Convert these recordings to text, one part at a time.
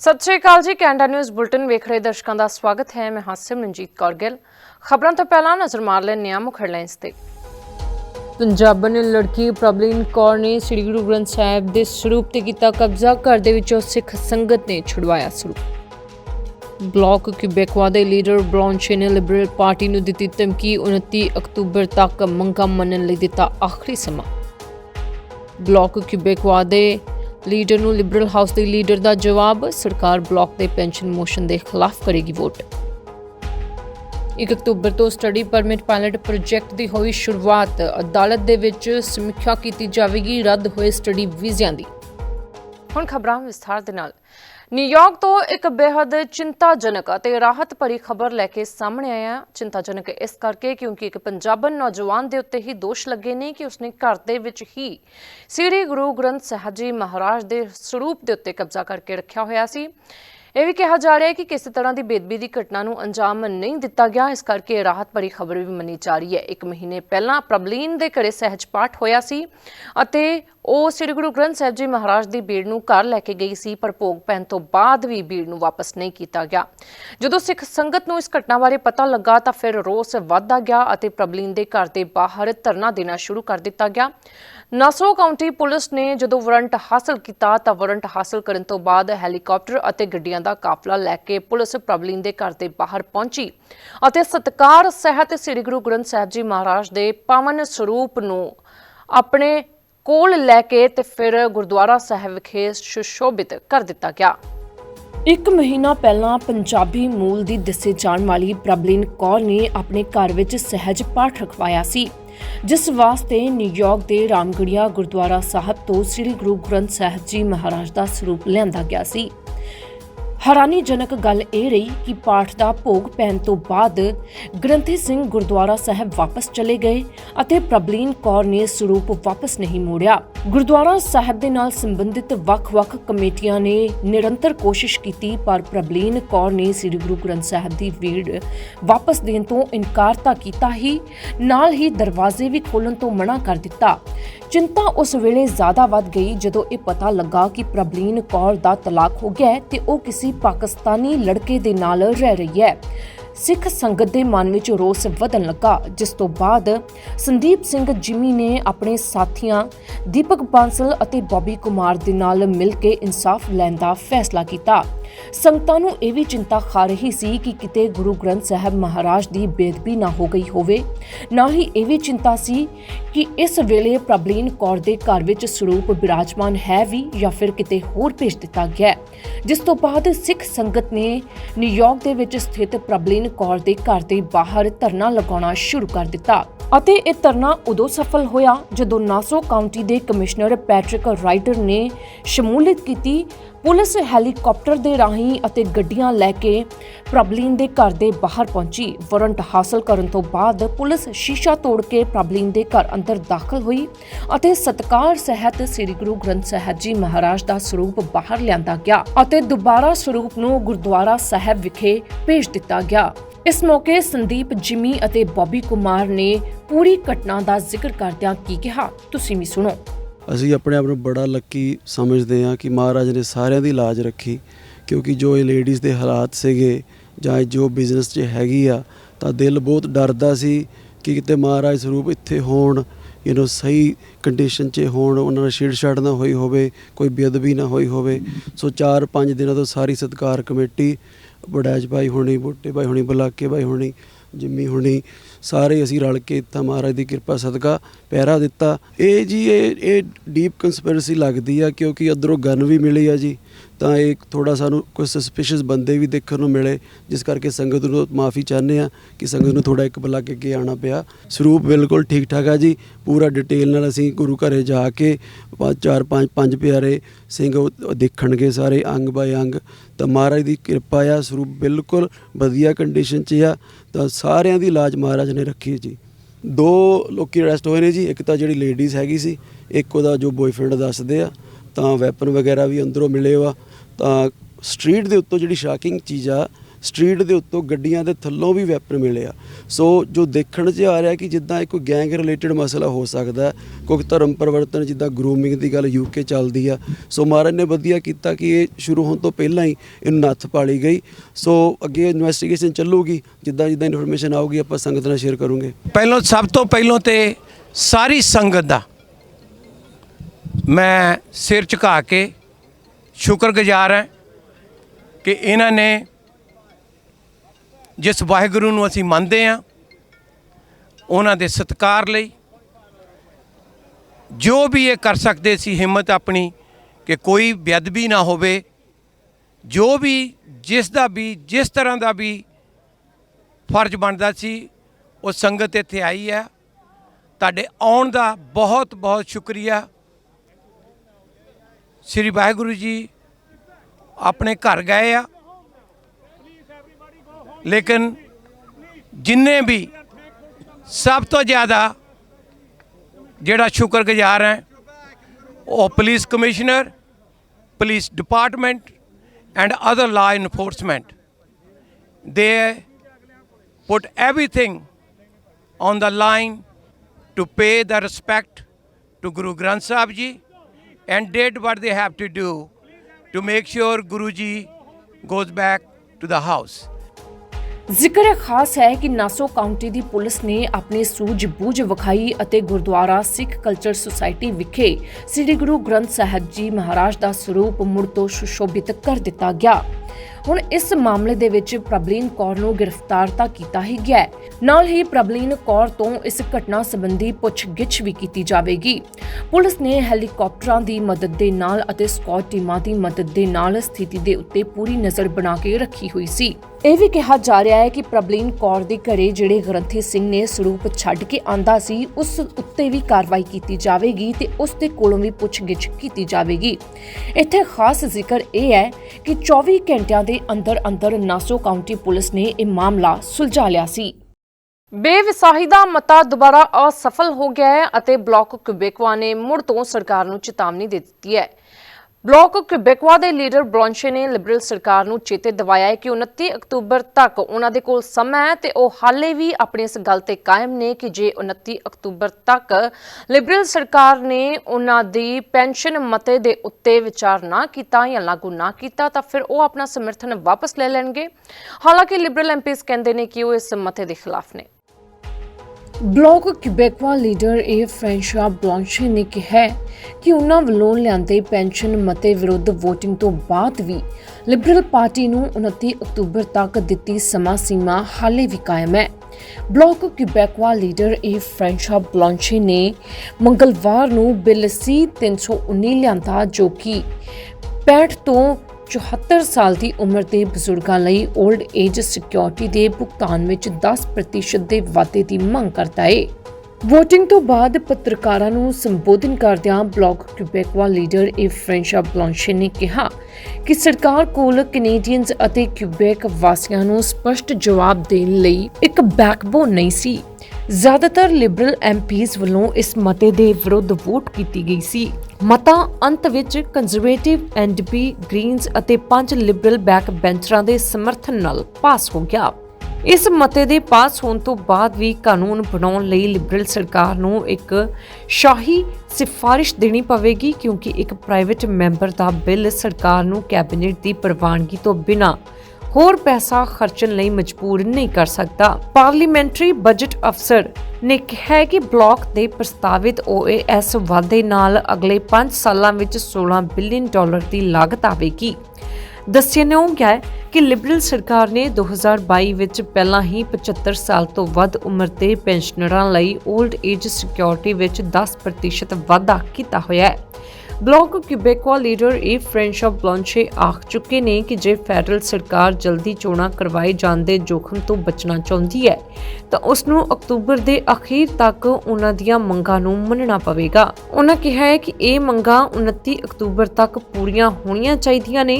ਸਤਿ ਸ਼੍ਰੀ ਅਕਾਲ ਜੀ, Canada news bulletin ਵੇਖ ਰਹੇ ਦਰਸ਼ਕਾਂ ਦਾ ਸਵਾਗਤ ਹੈ। ਮੈਂ ਹਾਂ ਸਿਮਰਨਜੀਤ ਕੌਰ ਗਿੱਲ। ਖਬਰਾਂ ਤੋਂ ਪਹਿਲਾਂ ਨਜ਼ਰ ਮਾਰ ਲੈਂਦੇ ਹਾਂ ਮੁੱਖ ਹੈਡਲਾਈਨਸ ਤੇ। ਪੰਜਾਬਣ ਲੜਕੀ ਪ੍ਰਬਲੀਨ ਕੌਰ ਨੇ ਸ੍ਰੀ ਗੁਰੂ ਗ੍ਰੰਥ ਸਾਹਿਬ ਦੇ ਸਰੂਪ ਤੇ ਕੀਤਾ ਕਬਜ਼ਾ। ਘਰ ਦੇ ਵਿੱਚੋਂ ਸਿੱਖ ਸੰਗਤ ਨੇ ਛੁਡਵਾਇਆ ਸਰੂਪ। ਬਲਾਕ ਕਿਬੇਕਵਾ ਦੇ ਲੀਡਰ ਬ੍ਰੌਂਚੇ ਨੇ ਲਿਬਰਲ ਪਾਰਟੀ ਨੂੰ ਦਿੱਤੀ ਧਮਕੀ। 29 ਅਕਤੂਬਰ ਤੱਕ ਮੰਗਾਂ ਮੰਨਣ ਲਈ ਦਿੱਤਾ ਆਖਰੀ ਸਮਾਂ। ਬਲਾਕ ਕਿਬੇਕਵਾ ਦੇ ਲੀਡਰ ਨੂੰ ਲਿਬਰਲ ਹਾਊਸ ਦੇ ਲੀਡਰ ਦਾ ਜਵਾਬ, ਸਰਕਾਰ ਬਲਾਕ ਦੇ ਪੈਨਸ਼ਨ ਮੋਸ਼ਨ ਦੇ ਖਿਲਾਫ ਕਰੇਗੀ ਵੋਟ। 1 ਅਕਤੂਬਰ ਤੋਂ ਸਟੱਡੀ ਪਰਮਿਟ ਪਾਇਲਟ ਪ੍ਰੋਜੈਕਟ ਦੀ ਹੋਈ ਸ਼ੁਰੂਆਤ, ਅਦਾਲਤ ਦੇ ਵਿੱਚ ਸਮੀਖਿਆ ਕੀਤੀ ਜਾਵੇਗੀ, ਰੱਦ ਹੋਏ ਸਟੱਡੀ ਵੀਜ਼ਿਆਂ ਦੀ। ਹੁਣ ਖਬਰਾਂ ਵਿਸਥਾਰ ਦੇ ਨਾਲ। ਨਿਊਯਾਰਕ ਤੋਂ ਇੱਕ ਬੇहद ਚਿੰਤਾਜਨਕ ਅਤੇ ਰਾਹਤ ਭਰੀ ਖਬਰ ਲੈ ਕੇ ਸਾਹਮਣੇ ਆਇਆ। ਚਿੰਤਾਜਨਕ ਇਸ ਕਰਕੇ ਕਿਉਂਕਿ ਇੱਕ ਪੰਜਾਬਨ ਨੌਜਵਾਨ ਦੇ ਉੱਤੇ ਹੀ ਦੋਸ਼ ਲੱਗੇ ਨੇ ਕਿ ਉਸਨੇ ਘਰ ਦੇ ਵਿੱਚ ਹੀ ਸ੍ਰੀ ਗੁਰੂ ਗ੍ਰੰਥ ਸਾਹਿਬ ਜੀ ਮਹਾਰਾਜ ਦੇ ਸਰੂਪ ਦੇ ਉੱਤੇ ਕਬਜ਼ਾ ਕਰਕੇ ਰੱਖਿਆ ਹੋਇਆ ਸੀ। ਇਹ ਵੀ ਕਿਹਾ ਜਾ ਰਿਹਾ ਹੈ ਕਿ ਕਿਸੇ ਤਰ੍ਹਾਂ ਦੀ ਬੇਦਬੀ ਦੀ ਘਟਨਾ ਨੂੰ ਅੰਜਾਮ ਨਹੀਂ ਦਿੱਤਾ ਗਿਆ, ਇਸ ਕਰਕੇ ਰਾਹਤ ਭਰੀ ਖਬਰ ਵੀ ਮੰਨੀ ਜਾ ਰਹੀ ਹੈ। ਇੱਕ ਮਹੀਨੇ ਪਹਿਲਾਂ ਪ੍ਰਬਲੀਨ ਦੇ ਘਰੇ ਸਹਿਜ ਪਾਠ ਹੋਇਆ ਸੀ ਅਤੇ ਉਹ ਸ੍ਰੀ ਗੁਰੂ ਗ੍ਰੰਥ ਸਾਹਿਬ ਜੀ ਮਹਾਰਾਜ ਦੀ ਬੀੜ ਨੂੰ ਘਰ ਲੈ ਕੇ ਗਈ ਸੀ, ਪਰ ਭੋਗ ਪੈਣ ਤੋਂ ਬਾਅਦ ਵੀ ਬੀੜ ਨੂੰ ਵਾਪਸ ਨਹੀਂ ਕੀਤਾ ਗਿਆ। ਜਦੋਂ ਸਿੱਖ ਸੰਗਤ ਨੂੰ ਇਸ ਘਟਨਾ ਬਾਰੇ ਪਤਾ ਲੱਗਾ, ਤਾਂ ਫਿਰ ਰੋਸ ਵੱਧਦਾ ਗਿਆ ਅਤੇ ਪ੍ਰਬਲੀਨ ਦੇ ਘਰ ਦੇ ਬਾਹਰ ਧਰਨਾ ਦੇਣਾ ਸ਼ੁਰੂ ਕਰ ਦਿੱਤਾ ਗਿਆ। ਨਾਸੋ ਕਾਉਂਟੀ ਪੁਲਿਸ ਨੇ ਜਦੋਂ ਵਾਰੰਟ ਹਾਸਲ ਕੀਤਾ, ਤਾਂ ਵਾਰੰਟ ਹਾਸਲ ਕਰਨ ਤੋਂ ਬਾਅਦ ਹੈਲੀਕਾਪਟਰ ਅਤੇ ਗੱਡੀਆਂ ਦਾ ਕਾਫਲਾ ਲੈ ਕੇ ਪੁਲਿਸ ਪ੍ਰਬਲੀਨ ਦੇ ਘਰ ਦੇ ਬਾਹਰ ਪਹੁੰਚੀ ਅਤੇ ਸਤਕਾਰ ਸਹਿਤ ਸ੍ਰੀ ਗੁਰੂ ਗ੍ਰੰਥ ਸਾਹਿਬ ਜੀ ਮਹਾਰਾਜ ਦੇ ਪਾਵਨ ਸਰੂਪ ਨੂੰ ਆਪਣੇ ਕੋਲ ਲੈ ਕੇ ਤੇ ਫਿਰ ਗੁਰਦੁਆਰਾ ਸਾਹਿਬ ਵਿਖੇ ਸੁਸ਼ੋਭਿਤ ਕਰ ਦਿੱਤਾ ਗਿਆ। ਇੱਕ ਮਹੀਨਾ ਪਹਿਲਾਂ ਪੰਜਾਬੀ ਮੂਲ ਦੀ ਦੱਸੇ ਜਾਣ ਵਾਲੀ ਪ੍ਰਬਲੀਨ ਕੌਰ ਨੇ ਆਪਣੇ ਘਰ ਵਿੱਚ ਸਹਿਜ ਪਾਠ ਰਖਵਾਇਆ ਸੀ, ਜਿਸ ਵਾਸਤੇ ਨਿਊਯਾਰਕ ਦੇ ਰਾਮਗੜੀਆ ਗੁਰਦੁਆਰਾ ਸਾਹਿਬ ਤੋਂ ਸ੍ਰੀ ਗੁਰੂ ਗ੍ਰੰਥ ਸਾਹਿਬ ਜੀ ਮਹਾਰਾਜ ਦਾ ਸਰੂਪ ਲਿਆਂਦਾ ਗਿਆ ਸੀ। ਹੈਰਾਨੀਜਨਕ ਗੱਲ ਇਹ ਰਹੀ ਕਿ ਪਾਠ ਦਾ ਭੋਗ ਪੈਣ ਤੋਂ ਬਾਅਦ ਗ੍ਰੰਥੀ ਸਿੰਘ ਗੁਰਦੁਆਰਾ ਸਾਹਿਬ ਵਾਪਸ ਚਲੇ ਗਏ ਅਤੇ ਪ੍ਰਬਲੀਨ ਕੌਰ ਨੇ ਸਰੂਪ ਵਾਪਸ ਨਹੀਂ ਮੋੜਿਆ। ਗੁਰਦੁਆਰਾ ਸਾਹਿਬ ਦੇ ਨਾਲ ਸੰਬੰਧਿਤ ਵੱਖ-ਵੱਖ ਕਮੇਟੀਆਂ ਨੇ ਨਿਰੰਤਰ ਕੋਸ਼ਿਸ਼ ਕੀਤੀ, ਪਰ ਪ੍ਰਬਲੀਨ ਕੌਰ ਨੇ ਸ੍ਰੀ ਗੁਰੂ ਗ੍ਰੰਥ ਸਾਹਿਬ ਦੀ ਵੀੜ ਵਾਪਸ ਦੇਣ ਤੋਂ ਇਨਕਾਰ ਤਾਂ ਕੀਤਾ ਹੀ, ਨਾਲ ਹੀ ਦਰਵਾਜ਼ੇ ਵੀ ਖੋਲਣ ਤੋਂ ਮਨਾ ਕਰ ਦਿੱਤਾ। ਚਿੰਤਾ ਉਸ ਵੇਲੇ ਜ਼ਿਆਦਾ ਵੱਧ ਗਈ ਜਦੋਂ ਇਹ ਪਤਾ ਲੱਗਾ ਕਿ ਪ੍ਰਬਲੀਨ ਕੌਰ ਦਾ ਤਲਾਕ ਹੋ ਗਿਆ ਹੈ ਤੇ ਉਹ ਕਿਸੇ ਪਾਕਿਸਤਾਨੀ ਲੜਕੇ ਦੇ ਨਾਲ ਰਹਿ ਰਹੀ ਹੈ। ਸਿੱਖ ਸੰਗਤ ਦੇ ਮਨ ਵਿੱਚ ਰੋਸ ਵਧਣ ਲੱਗਾ, ਜਿਸ ਤੋਂ ਬਾਅਦ ਸੰਦੀਪ ਸਿੰਘ ਜਿਮੀ ਨੇ ਆਪਣੇ ਸਾਥੀਆਂ ਦੀਪਕ ਬਾਂਸਲ ਅਤੇ ਬੌਬੀ ਕੁਮਾਰ ਦੇ ਨਾਲ ਮਿਲ ਕੇ ਇਨਸਾਫ ਲੈਣ ਦਾ ਫੈਸਲਾ ਕੀਤਾ। ਸੰਗਤਾਂ ਨੂੰ ਇਹ ਵੀ ਚਿੰਤਾ ਖਾ ਰਹੀ ਸੀ ਕਿ ਕਿਤੇ ਗੁਰੂ ਗ੍ਰੰਥ ਸਾਹਿਬ ਮਹਾਰਾਜ ਦੀ ਬੇਦਬੀ ਨਾ ਹੋ ਗਈ ਹੋਵੇ। ਨਾ ਹੀ ਇਹ ਵੀ ਚਿੰਤਾ ਸੀ ਕਿ ਇਸ ਵੇਲੇ ਪ੍ਰਬਲੀਨ ਕੌਰ ਦੇ ਘਰ ਵਿੱਚ ਸਰੂਪ ਬਿਰਾਜਮਾਨ ਹੈ ਵੀ ਜਾਂ ਫਿਰ ਕਿਤੇ ਹੋਰ ਭੇਜ ਦਿੱਤਾ ਗਿਆ ਜਿਸ ਤੋਂ ਬਾਅਦ ਸਿੱਖ ਸੰਗਤ ਨੇ ਨਿਊਯਾਰਕ ਦੇ ਵਿੱਚ ਸਥਿਤ ਪ੍ਰਬਲੀਨ ਕੌਰ ਦੇ ਘਰ ਦੇ ਬਾਹਰ ਧਰਨਾ ਲਗਾਉਣਾ ਸ਼ੁਰੂ ਕਰ ਦਿੱਤਾ ਅਤੇ ਇਹ ਧਰਨਾ ਉਦੋਂ ਸਫਲ ਹੋਇਆ ਜਦੋਂ ਨਾਸੋ ਕਾਉਂਟੀ ਦੇ ਕਮਿਸ਼ਨਰ ਪੈਟ੍ਰਿਕ ਰਾਈਟਰ ਨੇ ਸ਼ਮੂਲੀਅਤ ਕੀਤੀ ਪੁਲਿਸ ਹੈਲੀਕਾਪਟਰ ਦੇ ਰਾਹੀਂ ਅਤੇ ਗੱਡੀਆਂ ਲੈ ਕੇ ਪ੍ਰਬਲੀਨ ਦੇ ਘਰ ਦੇ ਬਾਹਰ ਪਹੁੰਚੀ। ਵਾਰੰਟ ਹਾਸਲ ਕਰਨ ਤੋਂ ਬਾਅਦ ਪੁਲਿਸ ਸ਼ੀਸ਼ਾ ਤੋੜ ਕੇ ਪ੍ਰਬਲੀਨ ਦੇ ਘਰ ਅੰਦਰ ਦਾਖਲ ਹੋਈ ਅਤੇ ਸਤਕਾਰ ਸਹਿਤ ਸ੍ਰੀ ਗੁਰੂ ਗ੍ਰੰਥ ਸਾਹਿਬ ਜੀ ਮਹਾਰਾਜ ਦਾ ਸਰੂਪ ਬਾਹਰ ਲਿਆਂਦਾ ਗਿਆ ਅਤੇ ਦੁਬਾਰਾ ਸਰੂਪ ਨੂੰ ਗੁਰਦੁਆਰਾ ਸਾਹਿਬ ਵਿਖੇ ਭੇਜ ਦਿੱਤਾ ਗਿਆ। ਇਸ ਮੌਕੇ ਸੰਦੀਪ, ਜਿਮੀ ਅਤੇ ਬੌਬੀ ਕੁਮਾਰ ਨੇ ਪੂਰੀ ਘਟਨਾ ਦਾ ਜ਼ਿਕਰ ਕਰਦਿਆਂ ਕੀ ਕਿਹਾ? ਤੁਸੀਂ ਵੀ ਸੁਣੋ। ਅਸੀਂ ਆਪਣੇ ਆਪ ਨੂੰ ਬੜਾ ਲੱਕੀ ਸਮਝਦੇ ਹਾਂ ਕਿ ਮਹਾਰਾਜ ਨੇ ਸਾਰਿਆਂ ਦੀ ਲਾਜ ਰੱਖੀ, ਕਿਉਂਕਿ ਜੋ ਇਹ ਲੇਡੀਜ਼ ਦੇ ਹਾਲਾਤ ਸੀਗੇ ਜਾਂ ਜੋ ਬਿਜ਼ਨਸ 'ਚ ਹੈਗੀ ਆ, ਤਾਂ ਦਿਲ ਬਹੁਤ ਡਰਦਾ ਸੀ ਕਿ ਕਿਤੇ ਮਹਾਰਾਜ ਸਰੂਪ ਇੱਥੇ ਹੋਣ ਯੂ نو ਸਹੀ ਕੰਡੀਸ਼ਨ 'ਚ ਹੋਣ, ਉਹਨਾਂ ਨਾਲ ਛੇੜਛਾੜ ਨਾ ਹੋਈ ਹੋਵੇ, ਕੋਈ ਬੇਅਦਬੀ ਨਾ ਹੋਈ ਹੋਵੇ। ਸੋ 4-5 ਦਿਨਾਂ ਤੋਂ ਸਾਰੀ ਸਤਕਾਰ ਕਮੇਟੀ ਬੜਾਜ ਭਾਈ ਹੋਣੀ ਬੁੱਟੇ ਭਾਈ ਹੋਣੀ, ਬਲਾਕੇ ਭਾਈ ਹੋਣੀ, ਜਿੰਮੀ ਹੋਣੀ, ਸਾਰੇ ਅਸੀਂ ਰਲ ਕੇ ਇੱਥਾ ਮਹਾਰਾਜ ਦੀ ਕਿਰਪਾ ਸਦਕਾ ਪਹਿਰਾ ਦਿੱਤਾ। ਇਹ ਜੀ, ਇਹ ਇਹ ਡੀਪ ਕੰਸਪੀਰੇਸੀ ਲੱਗਦੀ ਆ ਕਿਉਂਕਿ ਅਧਰੋਂ ਗਨ ਵੀ ਮਿਲੀ ਆ ਜੀ। ਤਾਂ ਇਹ ਥੋੜਾ ਸਾਨੂੰ ਕੋਈ ਸਸਪੀਸ਼ੀਅਸ ਬੰਦੇ ਵੀ ਦੇਖਣ ਨੂੰ ਮਿਲੇ, ਜਿਸ ਕਰਕੇ ਸੰਗਤ ਨੂੰ ਮਾਫੀ ਚਾਹੁੰਦੇ ਆ ਕਿ ਸੰਗਤ ਨੂੰ ਥੋੜਾ ਇੱਕ ਬਲਾ ਕੇ ਅੱਗੇ ਆਉਣਾ ਪਿਆ। ਸਰੂਪ ਬਿਲਕੁਲ ਠੀਕ ਠਾਕ ਆ ਜੀ। ਪੂਰਾ ਡਿਟੇਲ ਨਾਲ ਅਸੀਂ ਗੁਰੂ ਘਰੇ ਜਾ ਕੇ ਚਾਰ, ਪੰਜ ਪੰਜ ਪਿਆਰੇ ਸਿੰਘ ਉਹ ਦੇਖਣਗੇ ਸਾਰੇ, ਅੰਗ ਬਾਏ ਅੰਗ। ਤਾਂ ਮਹਾਰਾਜ ਦੀ ਕਿਰਪਾ ਆ, ਸਰੂਪ ਬਿਲਕੁਲ ਵਧੀਆ ਕੰਡੀਸ਼ਨ 'ਚ ਆ। ਤਾਂ ਸਾਰਿਆਂ ਦੀ ਇਲਾਜ ਮਹਾਰਾਜ ਨੇ ਰੱਖੀ ਜੀ। ਦੋ ਲੋਕੀ ਅਰੈਸਟ ਹੋਏ ਨੇ ਜੀ, ਇੱਕ ਤਾਂ ਜਿਹੜੀ ਲੇਡੀਜ਼ ਹੈਗੀ ਸੀ, ਇੱਕ ਉਹਦਾ ਜੋ ਬॉयਫ੍ਰੈਂਡ ਦੱਸਦੇ ਆ, ਤਾਂ ਵੈਪਨ ਵਗੈਰਾ ਵੀ ਅੰਦਰੋਂ ਮਿਲੇ ਵਾ, ਤਾਂ ਸਟਰੀਟ ਦੇ ਉੱਤੋਂ ਜਿਹੜੀ ਸ਼ਾਕਿੰਗ ਚੀਜ਼ ਆ ਸਟਰੀਟ ਦੇ ਉੱਤੋਂ ਗੱਡੀਆਂ ਦੇ ਥੱਲੋਂ ਵੀ ਵੈਪਨ ਮਿਲੇ ਆ। ਸੋ ਜੋ ਦੇਖਣ 'ਚ ਆ ਰਿਹਾ ਕਿ ਜਿੱਦਾਂ ਇਹ ਕੋਈ ਗੈਂਗ ਰਿਲੇਟਡ ਮਸਲਾ ਹੋ ਸਕਦਾ ਕੋਈ ਧਰਮ ਪਰਿਵਰਤਨ ਜਿੱਦਾਂ ਗਰੂਮਿੰਗ ਦੀ ਗੱਲ ਯੂਕੇ ਚੱਲਦੀ ਆ। ਸੋ ਮਹਾਰਾਜ ਨੇ ਵਧੀਆ ਕੀਤਾ ਕਿ ਇਹ ਸ਼ੁਰੂ ਹੋਣ ਤੋਂ ਪਹਿਲਾਂ ਹੀ ਇਹਨੂੰ ਨੱਥ ਪਾਲੀ ਗਈ। ਸੋ ਅੱਗੇ ਇਨਵੈਸਟੀਗੇਸ਼ਨ ਚੱਲੂਗੀ, ਜਿੱਦਾਂ ਜਿੱਦਾਂ ਇਨਫੋਰਮੇਸ਼ਨ ਆਊਗੀ, ਆਪਾਂ ਸੰਗਤ ਨਾਲ ਸ਼ੇਅਰ ਕਰੂੰਗੇ। ਪਹਿਲਾਂ ਸਭ ਤੋਂ ਪਹਿਲਾਂ ਤੇ ਸਾਰੀ ਸੰਗਤ ਦਾ ਮੈਂ ਸਿਰ ਝੁਕਾ ਕੇ ਸ਼ੁਕਰਗੁਜ਼ਾਰ ਹਾਂ ਕਿ ਇਹਨਾਂ ਨੇ ਜਿਸ ਵਾਹਿਗੁਰੂ ਨੂੰ ਅਸੀਂ ਮੰਨਦੇ ਹਾਂ, ਉਹਨਾਂ ਦੇ ਸਤਿਕਾਰ ਲਈ ਜੋ ਵੀ ਇਹ ਕਰ ਸਕਦੇ ਸੀ, ਹਿੰਮਤ ਆਪਣੀ ਕਿ ਕੋਈ ਬੇਅਦਬੀ ਨਾ ਹੋਵੇ, ਜੋ ਵੀ ਜਿਸ ਦਾ ਵੀ, ਜਿਸ ਤਰ੍ਹਾਂ ਦਾ ਵੀ ਫਰਜ਼ ਬਣਦਾ ਸੀ, ਉਹ ਸੰਗਤ ਇੱਥੇ ਆਈ ਹੈ। ਤੁਹਾਡੇ ਆਉਣ ਦਾ ਬਹੁਤ ਬਹੁਤ ਸ਼ੁਕਰੀਆ। ਸ੍ਰੀ ਵਾਹਿਗੁਰੂ ਜੀ ਆਪਣੇ ਘਰ ਗਏ ਆ। ਲੇਕਿਨ ਜਿੰਨੇ ਵੀ ਸਭ ਤੋਂ ਜ਼ਿਆਦਾ ਜਿਹੜਾ ਸ਼ੁਕਰਗੁਜ਼ਾਰ ਹੈ ਉਹ police commissioner police department and other law enforcement ਦੇ put everything on the line to pay the respect to Guru Granth Sahib Ji and did what they have to do to make sure Guru Ji goes back to the house. ਜ਼ਿਕਰ ਖਾਸ ਹੈ ਕਿ ਨਾਸੋ County ਦੀ police ਨੇ ਆਪਣੀ ਸੂਝ-ਬੂਝ ਵਿਖਾਈ ਅਤੇ ਗੁਰਦੁਆਰਾ ਸਿੱਖ culture society ਵਿਖੇ ਸ੍ਰੀ ਗੁਰੂ ਗ੍ਰੰਥ ਸਾਹਿਬ ਜੀ ਮਹਾਰਾਜ ਦਾ ਸਰੂਪ ਮੁੜ ਤੋਂ ਸੁਸ਼ੋਭਿਤ ਕਰ ਦਿੱਤਾ ਗਿਆ। ਹੁਣ ਇਸ ਮਾਮਲੇ ਦੇ ਵਿੱਚ ਪ੍ਰਬਲੀਨ ਕੌਰ ਨੂੰ ਗ੍ਰਿਫਤਾਰ ਤਾਂ ਕੀਤਾ ਹੀ ਗਿਆ ਨਾਲ ਹੀ ਪ੍ਰਬਲੀਨ ਕੌਰ ਤੋਂ ਇਸ ਘਟਨਾ ਸੰਬੰਧੀ ਪੁੱਛਗਿੱਛ ਵੀ ਕੀਤੀ ਜਾਵੇਗੀ। ਪੁਲਿਸ ਨੇ ਹੈਲੀਕਾਪਟਰਾਂ ਦੀ ਮਦਦ ਦੇ ਨਾਲ ਅਤੇ ਸਕਾਟ ਟੀਮਾਂ ਦੀ ਮਦਦ ਦੇ ਨਾਲ ਸਥਿਤੀ ਦੇ ਉੱਤੇ ਪੂਰੀ ਨਜ਼ਰ ਬਣਾ ਕੇ ਰੱਖੀ ਹੋਈ ਸੀ। ਇਹ ਵੀ ਕਿਹਾ ਜਾ ਰਿਹਾ ਹੈ ਕਿ ਪ੍ਰਬਲੀਨ ਕੌਰ ਦੇ ਘਰੇ ਜਿਹੜੇ ਗ੍ਰੰਥੀ ਸਿੰਘ ਨੇ ਸਰੂਪ ਛੱਡ ਕੇ ਆਂਦਾ ਸੀ, ਉਸ ਉੱਤੇ ਵੀ ਕਾਰਵਾਈ ਕੀਤੀ ਜਾਵੇਗੀ ਤੇ ਉਸ ਦੇ ਕੋਲੋਂ ਵੀ ਪੁੱਛਗਿੱਛ ਕੀਤੀ ਜਾਵੇਗੀ। ਇੱਥੇ ਖਾਸ ਜ਼ਿਕਰ ਇਹ ਹੈ ਕਿ 24 ਘੰਟਿਆਂ ਦੇ ਅੰਦਰ ਅੰਦਰ ਨਾਸੋ ਕਾਉਂਟੀ ਪੁਲਿਸ ਨੇ ਇਹ ਮਾਮਲਾ ਸੁਲਝਾ ਲਿਆ ਸੀ। ਬੇਵਿਸਾਹੀ ਦਾ ਮਤਾ ਦੁਬਾਰਾ ਅਸਫਲ ਹੋ ਗਿਆ ਹੈ ਅਤੇ ਬਲਾਕ ਕਿਬੇਕਵਾ ਨੇ ਮੁੜ ਤੋਂ ਸਰਕਾਰ ਨੂੰ ਚੇਤਾਵਨੀ ਦੇ ਦਿੱਤੀ ਹੈ। ਬਲਾਕ ਕਿਬੇਕਵਾ ਦੇ ਲੀਡਰ ਬਲੌਂਸ਼ੇ ਨੇ ਲਿਬਰਲ ਸਰਕਾਰ ਨੂੰ ਚੇਤੇ ਦਿਵਾਇਆ ਹੈ ਕਿ 29 ਅਕਤੂਬਰ ਤੱਕ ਉਹਨਾਂ ਦੇ ਕੋਲ ਸਮਾਂ ਹੈ ਤੇ ਉਹ ਹਾਲੇ ਵੀ ਆਪਣੀ ਇਸ ਗੱਲ ਤੇ ਕਾਇਮ ਨੇ ਕਿ ਜੇ 29 ਅਕਤੂਬਰ ਤੱਕ ਲਿਬਰਲ ਸਰਕਾਰ ਨੇ ਉਹਨਾਂ ਦੀ ਪੈਨਸ਼ਨ ਮਤੇ ਦੇ ਉੱਤੇ ਵਿਚਾਰ ਨਾ ਕੀਤਾ ਜਾਂ ਲਾਗੂ ਨਾ ਕੀਤਾ, ਤਾਂ ਫਿਰ ਉਹ ਆਪਣਾ ਸਮਰਥਨ ਵਾਪਸ ਲੈ ਲੈਣਗੇ। ਹਾਲਾਂਕਿ ਲਿਬਰਲ ਐਮਪੀਸ ਕਹਿੰਦੇ ਨੇ ਕਿ ਉਹ ਇਸ ਮਤੇ ਦੇ ਖਿਲਾਫ ਨੇ। ਬਲਾਕ ਕਿਬੇਕਵਾ ਲੀਡਰ ਏ ਫ੍ਰੈਂਸ਼ਾ ਬਲਾਂਸ਼ੇ ਨੇ ਕਿਹਾ ਕਿ ਉਹਨਾਂ ਵੱਲੋਂ ਲਿਆਂਦੇ ਪੈਨਸ਼ਨ ਮਤੇ ਵਿਰੁੱਧ VOTING ਤੋਂ ਬਾਅਦ ਵੀ ਲਿਬਰਲ ਪਾਰਟੀ ਨੂੰ 29 ਅਕਤੂਬਰ ਤੱਕ ਦਿੱਤੀ ਸਮਾਂ ਸੀਮਾ ਹਾਲੇ ਵੀ ਕਾਇਮ ਹੈ। ਬਲਾਕ ਕਿਬੈਕਵਾ ਲੀਡਰ ਏ ਫ੍ਰੈਂਸ਼ਾ ਬਲਾਂਸ਼ੇ ਨੇ ਮੰਗਲਵਾਰ ਨੂੰ ਬਿੱਲ ਸੀ 319 ਲਿਆਂਦਾ ਜੋ ਕਿ 65 ਤੋਂ 74 ਸਾਲ ਦੀ ਉਮਰ ਦੇ ਬਜ਼ੁਰਗਾਂ ਲਈ 올ਡ ਏਜ ਸਿਕਿਉਰਿਟੀ ਦੇ ਭੁਗਤਾਨ ਵਿੱਚ 10% ਦੇ ਵਾਧੇ ਦੀ ਮੰਗ ਕਰਦਾ ਹੈ VOTING ਤੋਂ ਬਾਅਦ ਪੱਤਰਕਾਰਾਂ ਨੂੰ ਸੰਬੋਧਨ ਕਰਦਿਆਂ ਬਲਾਕ ਕਿਊਬੈਕਵਾ ਲੀਡਰ ਏ ਫ੍ਰੈਂਸ਼ਾ ਬਲਾਂਸ਼ੇ ਨੇ ਕਿਹਾ ਕਿ ਸਰਕਾਰ ਕੋਲ ਕੈਨੇਡੀਅਨਸ ਅਤੇ ਕਿਊਬੈਕ ਵਾਸੀਆਂ ਨੂੰ ਸਪਸ਼ਟ ਜਵਾਬ ਦੇਣ ਲਈ ਇੱਕ ਬੈਕਬੋਨ ਨਹੀਂ ਸੀ। ਜ਼ਿਆਦਾਤਰ ਲਿਬਰਲ ਐਮਪੀਜ਼ ਵੱਲੋਂ ਇਸ ਮਤੇ ਦੇ ਵਿਰੁੱਧ ਵੋਟ ਕੀਤੀ ਗਈ ਸੀ। ਮਤਾ ਅੰਤ ਵਿੱਚ ਕੰਜ਼ਰਵੇਟਿਵ ਐਨਡੀਪੀ ਗ੍ਰੀਨਸ ਅਤੇ ਪੰਜ ਲਿਬਰਲ ਬੈਕ ਬੈਂਚਰਾਂ ਦੇ ਸਮਰਥਨ ਨਾਲ ਪਾਸ ਹੋ ਗਿਆ। ਇਸ ਮਤੇ ਦੇ ਪਾਸ ਹੋਣ ਤੋਂ ਬਾਅਦ ਵੀ ਕਾਨੂੰਨ ਬਣਾਉਣ ਲਈ ਲਿਬਰਲ ਸਰਕਾਰ ਨੂੰ ਇੱਕ ਸ਼ਾਹੀ ਸਿਫਾਰਿਸ਼ ਦੇਣੀ ਪਵੇਗੀ ਕਿਉਂਕਿ ਇੱਕ ਪ੍ਰਾਈਵੇਟ ਮੈਂਬਰ ਦਾ ਬਿੱਲ ਸਰਕਾਰ ਨੂੰ ਕੈਬਨਿਟ ਦੀ ਪ੍ਰਵਾਨਗੀ ਤੋਂ ਬਿਨਾਂ ਹੋਰ ਪੈਸਾ ਖਰਚਣ ਲਈ ਮਜਬੂਰ ਨਹੀਂ ਕਰ ਸਕਦਾ। ਪਾਰਲੀਮੈਂਟਰੀ ਬਜਟ ਅਫਸਰ ਨੇ ਕਿਹਾ ਹੈ ਕਿ ਬਲਾਕ ਦੇ ਪ੍ਰਸਤਾਵਿਤ OAS ਵਾਧੇ ਨਾਲ ਅਗਲੇ 5 ਸਾਲਾਂ ਵਿੱਚ 16 ਬਿਲੀਅਨ ਡਾਲਰ ਦੀ ਲਾਗਤ ਆਵੇਗੀ। ਦੱਸਿਆਯੋਗ ਹੈ ਕਿ ਲਿਬਰਲ ਸਰਕਾਰ ਨੇ 2022 ਵਿੱਚ ਪਹਿਲਾਂ ਹੀ 75 ਸਾਲ ਤੋਂ ਵੱਧ ਉਮਰ ਦੇ ਪੈਨਸ਼ਨਰਾਂ ਲਈ 올ਡ ਏਜ ਸਿਕਿਉਰਿਟੀ ਵਿੱਚ 10% ਵਾਧਾ ਕੀਤਾ ਹੋਇਆ ਹੈ। Bloc Quebecois leader Yves Francois Blanchet ਆਖ ਚੁੱਕੇ ਨੇ ਕਿ ਜੇ ਫੈਡਰਲ ਸਰਕਾਰ ਜਲਦੀ ਚੋਣਾਂ ਕਰਵਾਏ ਜਾਣ ਦੇ ਜੋਖਮ ਤੋਂ ਬਚਣਾ ਚਾਹੁੰਦੀ ਹੈ, ਤਾਂ ਉਸ ਨੂੰ ਅਕਤੂਬਰ ਦੇ ਅਖੀਰ ਤੱਕ ਉਹਨਾਂ ਦੀਆਂ ਮੰਗਾਂ ਨੂੰ ਮੰਨਣਾ ਪਵੇਗਾ। ਉਹਨਾਂ ਕਿਹਾ ਹੈ ਕਿ ਇਹ ਮੰਗਾਂ 29 ਅਕਤੂਬਰ ਤੱਕ ਪੂਰੀਆਂ ਹੋਣੀਆਂ ਚਾਹੀਦੀਆਂ ਨੇ।